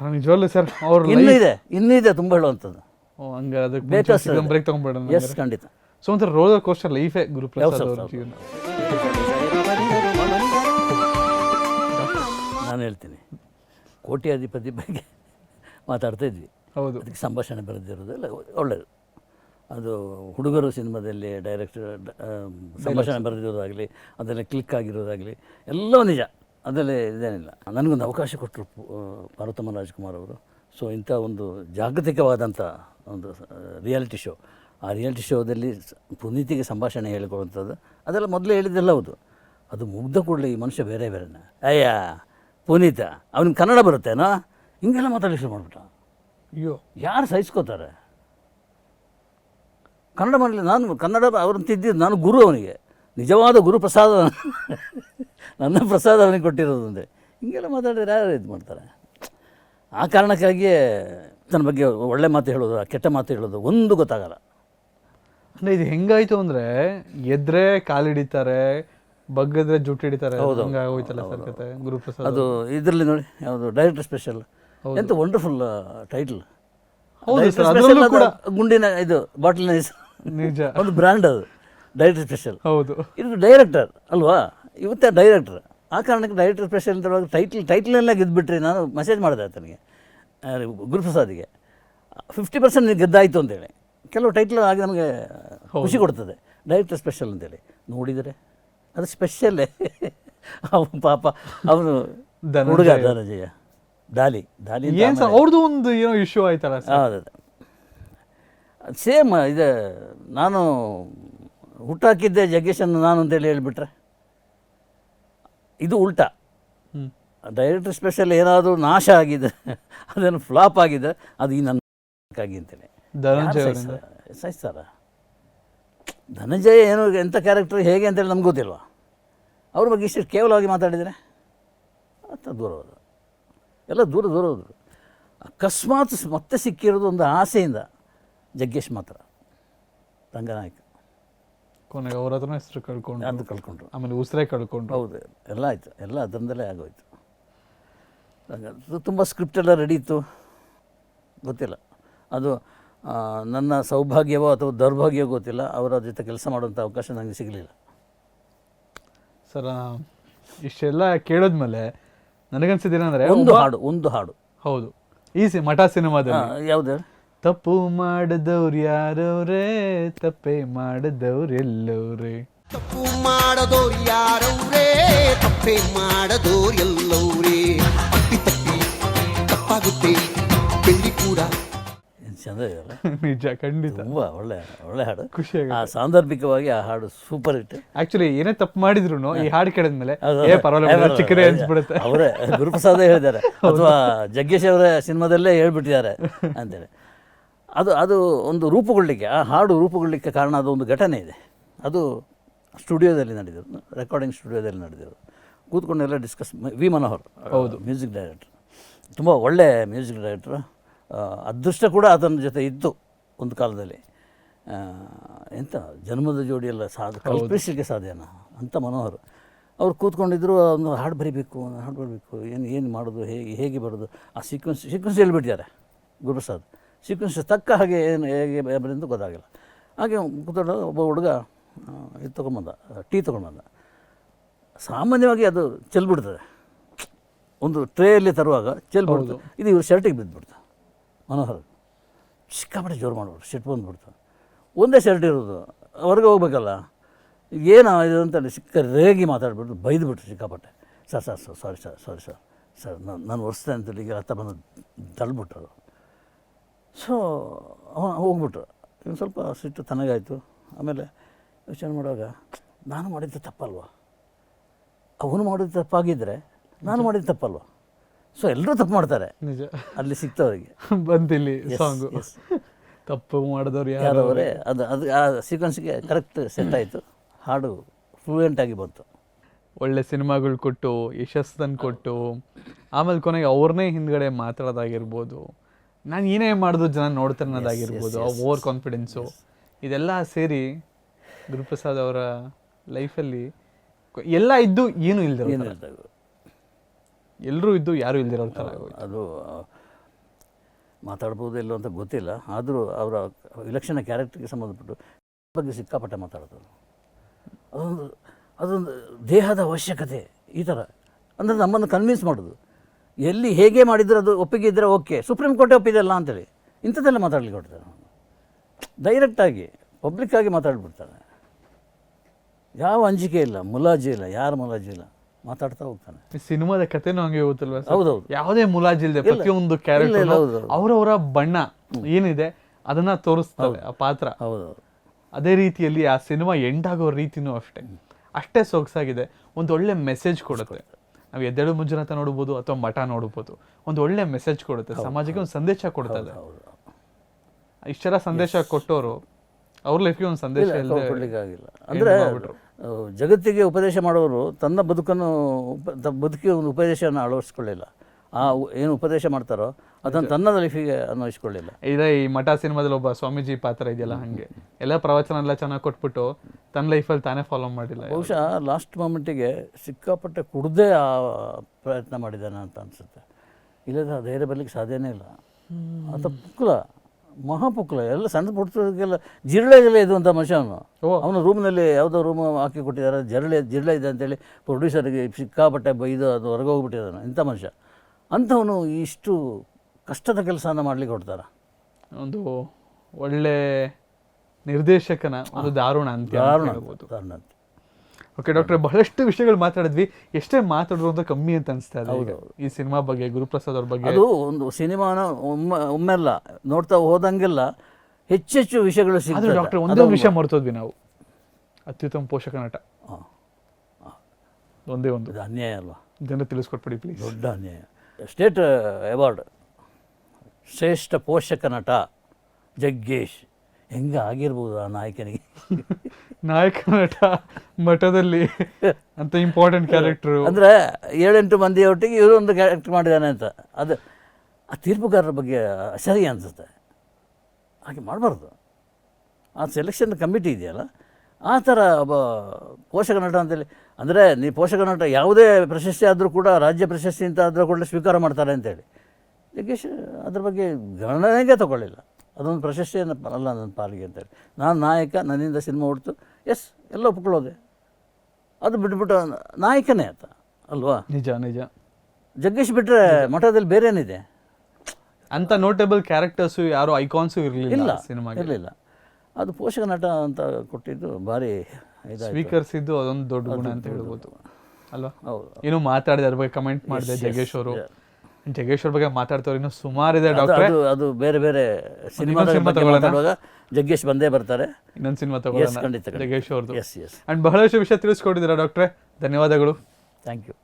ನಾನು ನಿಜವಾಗ್ಲೂ ಸರ್ ಅವ್ರು ಇನ್ನೂ ಇದೆ ಇನ್ನೂ ಇದೆ ತುಂಬ ಹೇಳುವಂಥದ್ದು. ಓ ಹಂಗ ಅದಕ್ಕೆ ಬೇಕಾದ ಬ್ರೇಕ್ ತಗೊಂಡ್ಬಿಡೋಣ ಎಸ್ ಖಂಡಿತ. ಸೊ ಒಂಥರ ರೋಲರ್ ಕೋಸ್ಟರ್ ಲೈಫೇ ಗ್ರೂಪ್ ನಾನು ಹೇಳ್ತೀನಿ ಕೋಟ್ಯಾಧಿಪತಿ ಬಗ್ಗೆ ಮಾತಾಡ್ತಾ ಇದ್ವಿ. ಹೌದು. ಅದಕ್ಕೆ ಸಂಭಾಷಣೆ ಬರೆದಿರೋದೆಲ್ಲ ಒಳ್ಳೆಯದು ಅದು ಹುಡುಗರು ಸಿನಿಮಾದಲ್ಲಿ ಡೈರೆಕ್ಟರ್ ಸಂಭಾಷಣೆ ಬರೆದಿರೋದಾಗಲಿ ಅದೆಲ್ಲ ಕ್ಲಿಕ್ ಆಗಿರೋದಾಗಲಿ ಎಲ್ಲವೂ ನಿಜ. ಅದರಲ್ಲಿ ಇದೇನಿಲ್ಲ. ನನಗೊಂದು ಅವಕಾಶ ಕೊಟ್ಟರು ಪಾರ್ವತಮ್ಮ ರಾಜ್ಕುಮಾರ್ ಅವರು. ಸೊ ಇಂಥ ಒಂದು ಜಾಗತಿಕವಾದಂಥ ಒಂದು ರಿಯಾಲಿಟಿ ಶೋ ಆ ರಿಯಾಲಿಟಿ ಶೋದಲ್ಲಿ ಪುನೀತಿಗೆ ಸಂಭಾಷಣೆ ಹೇಳಿಕೊಡುವಂಥದ್ದು ಅದೆಲ್ಲ ಮೊದಲೇ ಹೇಳಿದ್ದೆಲ್ಲ ಹೌದು. ಅದು ಮುಗ್ದ ಕೂಡಲೇ ಈ ಮನುಷ್ಯ ಬೇರೆ ಬೇರೆನ. ಅಯ್ಯ ಪುನೀತ ಅವನಿಗೆ ಕನ್ನಡ ಬರುತ್ತೇನೋ? ಹಿಂಗೆಲ್ಲ ಮಾತಾಡಲಿಕ್ಕೆ ಶುರು ಮಾಡಿಬಿಟ್ಟ. ಅಯ್ಯೋ. ಯಾರು ಸಹಿಸ್ಕೋತಾರೆ? ಕನ್ನಡ ಮಾಡಲಿ ನಾನು ಕನ್ನಡ ಅವ್ರನ್ನ ತಿದ್ದಿದ್ದು ನಾನು ಗುರು ಅವನಿಗೆ. ನಿಜವಾದ ಗುರು ಪ್ರಸಾದ ನನ್ನ ಪ್ರಸಾದ ಅವನಿಗೆ ಕೊಟ್ಟಿರೋದು ಅಂದರೆ ಹಿಂಗೆಲ್ಲ ಮಾತಾಡಿದ್ರೆ ಯಾರು ಇದು ಮಾಡ್ತಾರೆ? ಆ ಕಾರಣಕ್ಕಾಗಿಯೇ ತನ್ನ ಬಗ್ಗೆ ಒಳ್ಳೆ ಮಾತು ಹೇಳೋದು ಕೆಟ್ಟ ಮಾತು ಹೇಳೋದು ಒಂದು ಗೊತ್ತಾಗಲ್ಲ. ಅಂದರೆ ಇದು ಹೆಂಗಾಯಿತು ಅಂದ್ರೆ ಎದ್ರೆ ಕಾಲಿಡಿತಾರೆ ಬಗ್ಗದ್ರೆ ಜುಟ್ಟು ಹಿಡಿತಾರೆ ಹಂಗಾಗೋಯ್ತಲ್ಲ ಸರ್ ಕತೆ ಗುರುಪ್ರಸಾದ್? ಅದು ಇದರಲ್ಲಿ ನೋಡಿ ಯಾವುದು ಡೈರೆಕ್ಟರ್ ಸ್ಪೆಷಲ್ ಎಂತ ವಂಡರ್ಫುಲ್ ಟೈಟಲ್ ಗುಂಡಿನ ಇದು ಬಾಟಲ್ ನೈಸ್ ನಿಜ. <laughs> ಒಂದು ಬ್ರ್ಯಾಂಡ್ ಅದು ಡೈರೆಕ್ಟರ್ ಸ್ಪೆಷಲ್ ಹೌದು. ಇದು ಡೈರೆಕ್ಟರ್ ಅಲ್ವಾ? ಇವತ್ತೇ ಡೈರೆಕ್ಟರ್ ಆ ಕಾರಣಕ್ಕೆ ಡೈರೆಕ್ಟರ್ ಸ್ಪೆಷಲ್ ಅಂತ ಹೇಳುವಾಗ ಟೈಟ್ಲ್ ಟೈಟ್ಲೆಲ್ಲ ಗೆದ್ದುಬಿಟ್ರಿ ನಾನು ಮೆಸೇಜ್ ಮಾಡಿದೆ ಆತನಿಗೆ ಗುರುಪ್ರಸಾದಿಗೆ. ಫಿಫ್ಟಿ ಪರ್ಸೆಂಟ್ ಗೆದ್ದಾಯಿತು ಅಂತೇಳಿ. ಕೆಲವು ಟೈಟ್ಲ್ ಆಗಿ ನಮಗೆ ಖುಷಿ ಕೊಡ್ತದೆ. ಡೈರೆಕ್ಟರ್ ಸ್ಪೆಷಲ್ ಅಂತೇಳಿ. ನೋಡಿದರೆ ಅದು ಸ್ಪೆಷಲ್ಲೇ ಅವನು ಪಾಪ ಅವನು ಹುಡುಗ ಧನಂಜಯ. ದಾಲಿ ಡಾಲಿ ಸರ್ ಅವ್ರದ್ದು ಒಂದು ಏನೋ ಇಶ್ಯೂ ಆಯ್ತಲ್ಲ ಹೌದು ಸೇಮ್ ಇದು ನಾನು ಹುಟ್ಟಾಕಿದ್ದೆ ಜಗ್ಗೇಶನ್ನು ನಾನು ಅಂತೇಳಿ ಹೇಳಿಬಿಟ್ರೆ. ಇದು ಉಲ್ಟಾ. ಡೈರೆಕ್ಟರ್ ಸ್ಪೆಷಲ್ ಏನಾದರೂ ನಾಶ ಆಗಿದೆ ಅದೇನು ಫ್ಲಾಪ್ ಆಗಿದೆ ಅದು ಈ ನನ್ನ ಆಗಿ ಅಂತೇಳಿ. ಧನಂಜಯ ಸರ ಸಹಿಸ್ತಾರ? ಸಹಿಸ್ತಾರ? ಧನಂಜಯ ಏನು ಎಂಥ ಕ್ಯಾರೆಕ್ಟರ್ ಹೇಗೆ ಅಂತೇಳಿ ನಮ್ಗೆ ಗೊತ್ತಿಲ್ವಾ? ಅವ್ರ ಬಗ್ಗೆ ಇಷ್ಟು ಕೇವಲವಾಗಿ ಮಾತಾಡಿದರೆ? ಅಂತ ದೂರ ಹೋದ್ರು. ಎಲ್ಲ ದೂರ ದೂರ ಹೋದರು. ಅಕಸ್ಮಾತ್ ಮತ್ತೆ ಸಿಕ್ಕಿರೋದು ಒಂದು ಆಸೆಯಿಂದ ಜಗ್ಗೇಶ್ ಮಾತ್ರ. ರಂಗನಾಯಕ. ಕೊನೆಗೆ ಅವ್ರ ಹತ್ರ ಹೆಸರು ಕಳ್ಕೊಂಡು ಅದು ಕಳ್ಕೊಂಡ್ರು. ಆಮೇಲೆ ಉಸಿರೇ ಕಳ್ಕೊಂಡ್ರು. ಹೌದು ಎಲ್ಲ ಆಯಿತು. ಎಲ್ಲ ಅದರಿಂದಲೇ ಆಗೋಯ್ತು. ಅದು ತುಂಬ ಸ್ಕ್ರಿಪ್ಟ್ ಎಲ್ಲ ರೆಡಿ ಇತ್ತು. ಗೊತ್ತಿಲ್ಲ. ಅದು ನನ್ನ ಸೌಭಾಗ್ಯವೋ ಅಥವಾ ದೌರ್ಭಾಗ್ಯವೋ ಗೊತ್ತಿಲ್ಲ. ಅವರ ಜೊತೆ ಕೆಲಸ ಮಾಡುವಂಥ ಅವಕಾಶ ನನಗೆ ಸಿಗಲಿಲ್ಲ. ಸರ್ ಇಷ್ಟೆಲ್ಲ ಕೇಳಿದ್ಮೇಲೆ ನನಗನ್ಸಿದ್ದೇನೆಂದರೆ ಒಂದು ಹಾಡು ಒಂದು ಹಾಡು. ಹೌದು. ಈಸಿ ಸಿ ಮಠ ಸಿನಿಮಾದ ಯಾವುದು ತಪ್ಪು ಮಾಡದವ್ರು ಯಾರವ್ರೇ? ತಪ್ಪೆ ಮಾಡದವ್ರು ಎಲ್ಲವ್ರೇ? ತಪ್ಪು ಮಾಡದೋರು ಯಾರವ್ರೇ? ತಪ್ಪೆ ಮಾಡದೋರು ಎಲ್ಲವ್ರೇ? ತಪ್ಪಿ ತಪ್ಪಿ ತಪ್ಪಾಗುತ್ತೆ. ಬೆಳ್ಳಿ ಕೂಡ. ಚಂದ ಇದೆಯಲ್ಲ? ನಿಜ ಖಂಡಿತ. ತುಂಬ ಒಳ್ಳೆ ಒಳ್ಳೆ ಹಾಡು. ಖುಷಿ ಆ ಸಾಂದರ್ಭಿಕವಾಗಿ ಆ ಹಾಡು ಸೂಪರ್ ಹಿಟ್. ಆಕ್ಚುಲಿ ಏನೇ ತಪ್ಪು ಮಾಡಿದ್ರು ಈ ಹಾಡು ಕೇಳಿದ್ಮೇಲೆ ಏ ಪರವಾಗಿಲ್ಲ ಬಿಡು, ಚಿಕ್ಕದೇ ಅನ್ಸ್ಬಿಡುತ್ತೆ. ಅವರೇ ಗುರುಪ್ರಸಾದ ಹೇಳಿದ್ದಾರೆ. ಅಥವಾ ಜಗ್ಗೇಶ್ ಅವರ ಸಿನಿಮಾದಲ್ಲೇ ಹೇಳ್ಬಿಟ್ಟಿದ್ದಾರೆ ಅಂತೇಳಿ ಅದು ಅದು ಒಂದು ರೂಪುಗೊಳ್ಳಿಕ್ಕೆ ಆ ಹಾಡು ರೂಪುಗೊಳ್ಳಿಕ್ಕೆ ಕಾರಣ ಅದು ಒಂದು ಘಟನೆ ಇದೆ. ಅದು ಸ್ಟುಡಿಯೋದಲ್ಲಿ ನಡೆದಿರೋದು ರೆಕಾರ್ಡಿಂಗ್ ಸ್ಟುಡಿಯೋದಲ್ಲಿ ನಡೆದಿರೋದು. ಕೂತ್ಕೊಂಡೆಲ್ಲ ಡಿಸ್ಕಸ್ ವಿ ಮನೋಹರ್ ಹೌದು. ಮ್ಯೂಸಿಕ್ ಡೈರೆಕ್ಟ್ರ್ ತುಂಬ ಒಳ್ಳೆ ಮ್ಯೂಸಿಕ್ ಡೈರೆಕ್ಟ್ರ್ ಅದೃಷ್ಟ ಕೂಡ ಅದನ್ನ ಜೊತೆ ಇತ್ತು ಒಂದು ಕಾಲದಲ್ಲಿ. ಎಂಥ ಜನ್ಮದ ಜೋಡಿಯೆಲ್ಲ ಸಾಧ ಕಲ್ಪಿಸಲಿಕ್ಕೆ ಸಾಧ್ಯನಾ? ಅಂತ ಮನೋಹರ್. ಅವ್ರು ಕೂತ್ಕೊಂಡಿದ್ರು ಒಂದು ಹಾಡು ಬರಿಬೇಕು ಹಾಡು ಬರಬೇಕು ಏನು ಏನು ಮಾಡೋದು ಹೇಗೆ ಹೇಗೆ ಬರೋದು ಆ ಸೀಕ್ವೆನ್ಸ್ ಸೀಕ್ವೆನ್ಸ್ ಹೇಳಿಬಿಟ್ಟಿದ್ದಾರೆ ಗುರುಪ್ರಸಾದ್. ಸೀಕ್ವೆನ್ಸ್ ತಕ್ಕ ಹಾಗೆ ಏನು ಹೇಗೆ ಬರೆದು ಗೊತ್ತಾಗಿಲ್ಲ. ಹಾಗೆ ಕೂತ್ಕೊಂಡು ಒಬ್ಬ ಹುಡುಗ ಇದು ತೊಗೊಂಬಂದ ಟೀ ತೊಗೊಂಡ್ಬಂದ. ಸಾಮಾನ್ಯವಾಗಿ ಅದು ಚೆಲ್ಬಿಡ್ತದೆ. ಒಂದು ಟ್ರೇಯಲ್ಲಿ ತರುವಾಗ ಚೆಲ್ಬಿಡ್ತು ಇದು ಇವ್ರ ಶರ್ಟಿಗೆ ಬಿದ್ದುಬಿಡ್ತು. ಮನೋಹರ್. ಸಿಕ್ಕಾಪಟ್ಟೆ ಜೋರು ಮಾಡ್ಬಿಡ್ತು ಶರ್ಟ್ ಬಂದುಬಿಡ್ತು. ಒಂದೇ ಶರ್ಟ್ ಇರೋದು ಹೊರಗೆ ಹೋಗ್ಬೇಕಲ್ಲ. ಏನು ಇದು ಅಂತ ಸಿಕ್ಕ ರೇಗಿ ಮಾತಾಡ್ಬಿಟ್ಟು ಬೈದುಬಿಟ್ರು ಸಿಕ್ಕಾಪಟ್ಟೆ. Sir sir sir sorry sir sorry sir. Sir ನಾನು ನಾನು ಅಂತ ಅಂತೇಳಿ ಈಗ ಹತ್ತ ಬಂದು ತಳ್ಳಿಬಿಟ್ರು ಸೊ ಅವ ಹೋಗ್ಬಿಟ್ರು. ಇನ್ನು ಸ್ವಲ್ಪ ಸಿಟ್ಟು ತನಗಾಯಿತು. ಆಮೇಲೆ ಯೋಚನೆ ಮಾಡುವಾಗ ನಾನು ಮಾಡಿದ್ದು ತಪ್ಪಲ್ವ? ಅವನು ಮಾಡಿದ್ದು ತಪ್ಪಾಗಿದ್ದರೆ ನಾನು ಮಾಡಿದ್ದು ತಪ್ಪಲ್ವ? ಸೊ ಎಲ್ಲರೂ ತಪ್ಪು ಮಾಡ್ತಾರೆ. ನಿಜ. ಅಲ್ಲಿ ಸಿಗ್ತವರಿಗೆ <laughs> ಬಂತಿಲ್ಲಿ ಸಾಂಗು. ತಪ್ಪು ಮಾಡಿದವ್ರು ಯಾರು? ಯಾರವರೇ ಅದು ಅದು ಆ ಸೀಕ್ವೆನ್ಸ್ಗೆ ಕರೆಕ್ಟ್ ಸೆಟ್ ಆಯಿತು. ಹಾಡು ಫ್ಲೂಯೆಂಟಾಗಿ ಬಂತು. ಒಳ್ಳೆ ಸಿನಿಮಾಗಳು ಕೊಟ್ಟು ಯಶಸ್ಸನ್ನು ಕೊಟ್ಟು ಆಮೇಲೆ ಕೊನೆಗೆ ಅವ್ರನ್ನೇ ಹಿಂದ್ಗಡೆ ಮಾತಾಡೋದಾಗಿರ್ಬೋದು. ನಾನು ಏನೇ ಮಾಡಿದ್ರು ಜನ ನೋಡ್ತಾರೆ ಅನ್ನೋದಾಗಿರ್ಬೋದು ಓವರ್ ಕಾನ್ಫಿಡೆನ್ಸು ಇದೆಲ್ಲ ಸೇರಿ ಗುರುಪ್ರಸಾದ್ ಅವರ ಲೈಫಲ್ಲಿ ಎಲ್ಲ ಇದ್ದು ಏನು ಇಲ್ದಿರೋ ಏನು ಎಲ್ಲರೂ ಇದ್ದು ಯಾರು ಇಲ್ದಿರೋ ಥರ. ಅದು ಮಾತಾಡ್ಬೋದು ಇಲ್ಲೋ ಅಂತ ಗೊತ್ತಿಲ್ಲ. ಆದರೂ ಅವರ ವಿಲಕ್ಷಣ ಕ್ಯಾರೆಕ್ಟರ್ಗೆ ಸಂಬಂಧಪಟ್ಟು ಬಗ್ಗೆ ಸಿಕ್ಕಾಪಟ್ಟೆ ಮಾತಾಡೋದು. ಅದೊಂದು ಅದೊಂದು ದೇಹದ ಅವಶ್ಯಕತೆ ಈ ಥರ. ಅಂದರೆ ನಮ್ಮನ್ನು ಕನ್ವಿನ್ಸ್ ಮಾಡೋದು. ಎಲ್ಲಿ ಹೇಗೆ ಮಾಡಿದ್ರೆ ಅದು ಒಪ್ಪಿಗೆ ಇದ್ದರೆ ಓಕೆ. ಸುಪ್ರೀಂ ಕೋರ್ಟೇ ಒಪ್ಪಿದೆಲ್ಲ ಅಂತೇಳಿ. ಇಂಥದ್ದೆಲ್ಲ ಮಾತಾಡ್ಲಿಕ್ಕೆ ಕೊಡ್ತಾರೆ ಡೈರೆಕ್ಟಾಗಿ ಪಬ್ಲಿಕ್ಕಾಗಿ ಮಾತಾಡ್ಬಿಡ್ತಾರೆ. ಯಾವ ಅಂಜಿಕೆ ಇಲ್ಲ ಮುಲಾಜಿ ಇಲ್ಲ ಯಾರು ಮುಲಾಜಿ ಇಲ್ಲ. ಮಾತಾಡ್ತಾ ಹೋಗ್ತಾನೆ. ಈ ಸಿನಿಮಾದ ಕಥೆನೂ ಹಂಗೆ ಹೋಗುತ್ತಲ್ವಾ? ಹೌದೌದು. ಯಾವುದೇ ಮುಲಾಜಿಲ್ದೆ ಪ್ರತಿಯೊಂದು ಕ್ಯಾರೆಕ್ಟರ್. ಅವರವರ ಬಣ್ಣ ಏನಿದೆ ಅದನ್ನ ತೋರಿಸ್ತಾವೆ ಆ ಪಾತ್ರ. ಹೌದೌದು. ಅದೇ ರೀತಿಯಲ್ಲಿ ಆ ಸಿನಿಮಾ ಎಂಡ್ ಆಗೋ ರೀತಿನೂ ಅಷ್ಟೇ. ಅಷ್ಟೇ ಸೊಗಸಾಗಿದೆ. ಒಂದು ಒಳ್ಳೆ ಮೆಸೇಜ್ ಕೊಡುತ್ತೆ. ನಾವು ಎದ್ದೇಳು ಅಂತ ನೋಡ್ಬೋದು ಅಥವಾ ಮಠ ನೋಡ್ಬೋದು. ಒಂದು ಒಳ್ಳೆ ಮೆಸೇಜ್ ಕೊಡುತ್ತೆ. ಸಮಾಜಕ್ಕೆ ಒಂದು ಸಂದೇಶ ಕೊಡ್ತದೆ. ಇಷ್ಟೆಲ್ಲ ಸಂದೇಶ ಕೊಟ್ಟವರು ಅವ್ರ ಲೈಫ್ಗೆ ಒಂದು ಸಂದೇಶ ಕೊಡ್ಲಿಕ್ಕಾಗಿಲ್ಲ ಅಂದರೆ ಜಗತ್ತಿಗೆ ಉಪದೇಶ ಮಾಡೋರು ತನ್ನ ಬದುಕನ್ನು ಬದುಕಿಗೆ ಒಂದು ಉಪದೇಶವನ್ನು ಅಳವಡಿಸ್ಕೊಳ್ಳಿಲ್ಲ. ಆ ಏನು ಉಪದೇಶ ಮಾಡ್ತಾರೋ ಅದನ್ನು ತನ್ನ ಲೈಫಿಗೆ ಅನ್ವಯಿಸ್ಕೊಳ್ಳಿಲ್ಲ. ಇದೇ ಈ ಮಠ ಸಿನಿಮಾದಲ್ಲಿ ಒಬ್ಬ ಸ್ವಾಮೀಜಿ ಪಾತ್ರ ಇದೆಯಲ್ಲ ಹಂಗೆ. ಎಲ್ಲ ಪ್ರವಚನ ಎಲ್ಲ ಚೆನ್ನಾಗಿ ಕೊಟ್ಬಿಟ್ಟು ತನ್ನ ಲೈಫಲ್ಲಿ ತಾನೇ ಫಾಲೋ ಮಾಡಿಲ್ಲ ಬಹುಶಃ ಲಾಸ್ಟ್ ಮೊಮೆಂಟಿಗೆ ಸಿಕ್ಕಾಪಟ್ಟೆ ಕುಡ್ದೇ ಆ ಪ್ರಯತ್ನ ಮಾಡಿದ್ದಾನೆ ಅಂತ ಅನಿಸುತ್ತೆ. ಇಲ್ಲದ ಧೈರ್ಯ ಬರಲಿಕ್ಕೆ ಸಾಧ್ಯನೇ ಇಲ್ಲ. ಅಂತ ಪುಕ್ಕುಲ ಮಹಾಪುಕ್ಲ ಎಲ್ಲ ಸಣ್ಣ ಪುಟ್ಟದಕ್ಕೆಲ್ಲ ಜಿರಳೆಗೆಲ್ಲ ಇದು ಅಂತ ಮನುಷ್ಯ ಅವನು. ಅವನು ರೂಮ್ನಲ್ಲಿ ಯಾವುದೋ ರೂಮ್ ಹಾಕಿ ಕೊಟ್ಟಿದ್ದಾರೆ ಜಿರಳೆ ಜಿರಳೆ ಇದೆ ಅಂತೇಳಿ ಪ್ರೊಡ್ಯೂಸರ್ಗೆ ಸಿಕ್ಕಾಪಟ್ಟೆ ಬೈದು ಅದು ಹೊರಗೆ ಹೋಗ್ಬಿಟ್ಟಿದ್ದಾನೆ. ಇಂಥ ಮನುಷ್ಯ. ಅಂಥವನು ಇಷ್ಟು ಕಷ್ಟದ ಕೆಲಸನ ಮಾಡ್ಲಿಕ್ಕೆ ಹೊಡ್ತಾರ ಒಂದು ಒಳ್ಳೆ ನಿರ್ದೇಶಕನ ಒಂದು ದಾರುಣ ಅಂತ ದಾರುಣ ಹೇಳ್ಬೋದು. ದಾರುಣ ಅಂತ. ಓಕೆ ಡಾಕ್ಟರ್ ಬಹಳಷ್ಟು ವಿಷಯಗಳು ಮಾತಾಡಿದ್ವಿ. ಎಷ್ಟೇ ಮಾತಾಡಿದ್ರು ಅಂತ ಕಮ್ಮಿ ಅಂತ ಅನಿಸ್ತಾ ಇದೆ ಈ ಸಿನಿಮಾ ಬಗ್ಗೆ ಗುರುಪ್ರಸಾದ್ ಅವ್ರ ಬಗ್ಗೆ. ಅದು ಒಂದು ಸಿನಿಮಾನ ಒಮ್ಮೆ ಒಮ್ಮೆಲ್ಲ ನೋಡ್ತಾ ಹೋದಂಗೆಲ್ಲ ಹೆಚ್ಚೆಚ್ಚು ವಿಷಯಗಳು ಸಿಗುತ್ತೆ ಸಿಗ್ತದೆ. ಡಾಕ್ಟರ್ ಒಂದೇ ಒಂದು ವಿಷಯ ಮರ್ತೋದ್ವಿ ನಾವು. ಅತ್ಯುತ್ತಮ ಪೋಷಕ ನಟ. ಹಾ. ಒಂದೇ ಒಂದು. ಅನ್ಯಾಯ ಅಲ್ವಾ? ಜನ ತಿಳಿಸ್ಕೊಟ್ಬಿಡಿ ಪ್ಲೀಸ್ ದೊಡ್ಡ ಅನ್ಯಾಯ. State award. ಶ್ರೇಷ್ಠ ಪೋಷಕ ನಟ ಜಗ್ಗೇಶ್. ಹೆಂಗೆ ಆಗಿರ್ಬೋದು ಆ ನಾಯಕನಿಗೆ? ನಾಯಕ ನಟ ಮಠದಲ್ಲಿ ಅಂತ ಇಂಪಾರ್ಟೆಂಟ್ ಕ್ಯಾರೆಕ್ಟ್ರು ಅಂದರೆ ಏಳೆಂಟು ಮಂದಿ ಒಟ್ಟಿಗೆ ಇವರು ಒಂದು ಕ್ಯಾರೆಕ್ಟರ್ ಮಾಡಿದ್ದಾನೆ ಅಂತ. ಅದು ಆ ತೀರ್ಪುಗಾರರ ಬಗ್ಗೆ ಸರಿ ಅನಿಸುತ್ತೆ. ಹಾಗೆ ಮಾಡಬಾರ್ದು. ಆ ಸೆಲೆಕ್ಷನ್ ಕಮಿಟಿ ಇದೆಯಲ್ಲ ಆ ಥರ ಒಬ್ಬ ಪೋಷಕ ನಟ ಅಂತೇಳಿ ಅಂದರೆ ನೀ ಪೋಷಕ ನಟ ಯಾವುದೇ ಪ್ರಶಸ್ತಿ ಆದರೂ ಕೂಡ ರಾಜ್ಯ ಪ್ರಶಸ್ತಿ ಅಂತ ಆದರೂ ಕೂಡ ಸ್ವೀಕಾರ ಮಾಡ್ತಾರೆ ಅಂತೇಳಿ. ಜಗ್ಗೇಶ್ ಅದ್ರ ಬಗ್ಗೆ ಗಣನೆಗೆ ತಗೊಳ್ಳಿಲ್ಲ. ಅದೊಂದು ಪ್ರಶಸ್ತಿಯನ್ನು ಅಲ್ಲ ನನ್ನ ಪಾಲಿಗೆ ಅಂತೇಳಿ ನಾನು ನಾಯಕ ನನ್ನಿಂದ ಸಿನಿಮಾ ಹೊಡ್ತು. ಎಸ್ ಎಲ್ಲ ಒಪ್ಕೊಳ್ಳೋದೆ. ಅದು ಬಿಟ್ಬಿಟ್ಟು ನಾಯಕನೇ ಆತ ಅಲ್ವಾ? ನಿಜ ನಿಜ. ಜಗ್ಗೇಶ್ ಬಿಟ್ಟರೆ ಮಠದಲ್ಲಿ ಬೇರೆ ಏನಿದೆ ಅಂತ ನೋಟೇಬಲ್ ಕ್ಯಾರೆಕ್ಟರ್ಸು ಯಾರು ಐಕಾನ್ಸು ಇರಲಿಲ್ಲ ಇಲ್ಲ ಸಿನಿಮಾಗೆ? ಇರಲಿಲ್ಲ. ಅದು ಪೋಷಕ ನಟ ಅಂತ ಕೊಟ್ಟಿದ್ದು ಭಾರಿ ಸ್ವೀಕರಿಸಿದ್ದು ಅದೊಂದು ದೊಡ್ಡ ಗುಣ ಅಂತ ಹೇಳ್ಬೋದು. ಅಲ್ವಾ? ಹೌದು ಏನು ಮಾತಾಡಿದೆ ಅದ್ರ ಬಗ್ಗೆ ಕಮೆಂಟ್ ಮಾಡಿದೆ ಜಗ್ಗೇಶ್ ಅವರು. ಜಗ್ಗೇಶ್ ಅವ್ರ ಬಗ್ಗೆ ಮಾತಾಡ್ತವ್ರು ಇನ್ನು ಸುಮಾರಿದೆ ಡಾಕ್ಟರ್ ಅದು ಅದು ಬೇರೆ ಬೇರೆ ಸಿನಿಮಾ ಮಾತಾಡುವಾಗ ಜಗ್ಗೇಶ್ ಬಂದೇ ಬರ್ತಾರೆ. ಇನ್ನೊಂದು ಸಿನಿಮಾ ತಗೊಳ್ಳೋಣ. ಖಂಡಿತ. ಜಗ್ಗೇಶ್ ಅವ್ರದ್ದು. ಎಸ್ ಎಸ್ ಅಂಡ್ ಬಹಳಷ್ಟು ವಿಷಯ ತಿಳಿಸ್ಕೊಟ್ಟಿದ್ದೀರಾ ಡಾಕ್ಟ್ರೆ ಧನ್ಯವಾದಗಳು. ಥ್ಯಾಂಕ್ ಯು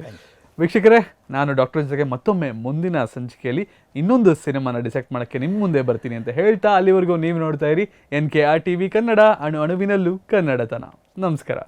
ಥ್ಯಾಂಕ್ ಯು ವೀಕ್ಷಕರೇ ನಾನು ಡಾಕ್ಟರ್ ಜೊತೆಗೆ ಮತ್ತೊಮ್ಮೆ ಮುಂದಿನ ಸಂಚಿಕೆಯಲ್ಲಿ ಇನ್ನೊಂದು ಸಿನಿಮಾನ ಡಿಸೆಕ್ಟ್ ಮಾಡೋಕ್ಕೆ ನಿಮ್ಮ ಮುಂದೆ ಬರ್ತೀನಿ ಅಂತ ಹೇಳ್ತಾ ಅಲ್ಲಿವರೆಗೂ ನೀವು ನೋಡ್ತಾ ಇರಿ N K R T V Kannada ಅಣು ಅಣುವಿನಲ್ಲೂ ಕನ್ನಡತನ. ನಮಸ್ಕಾರ.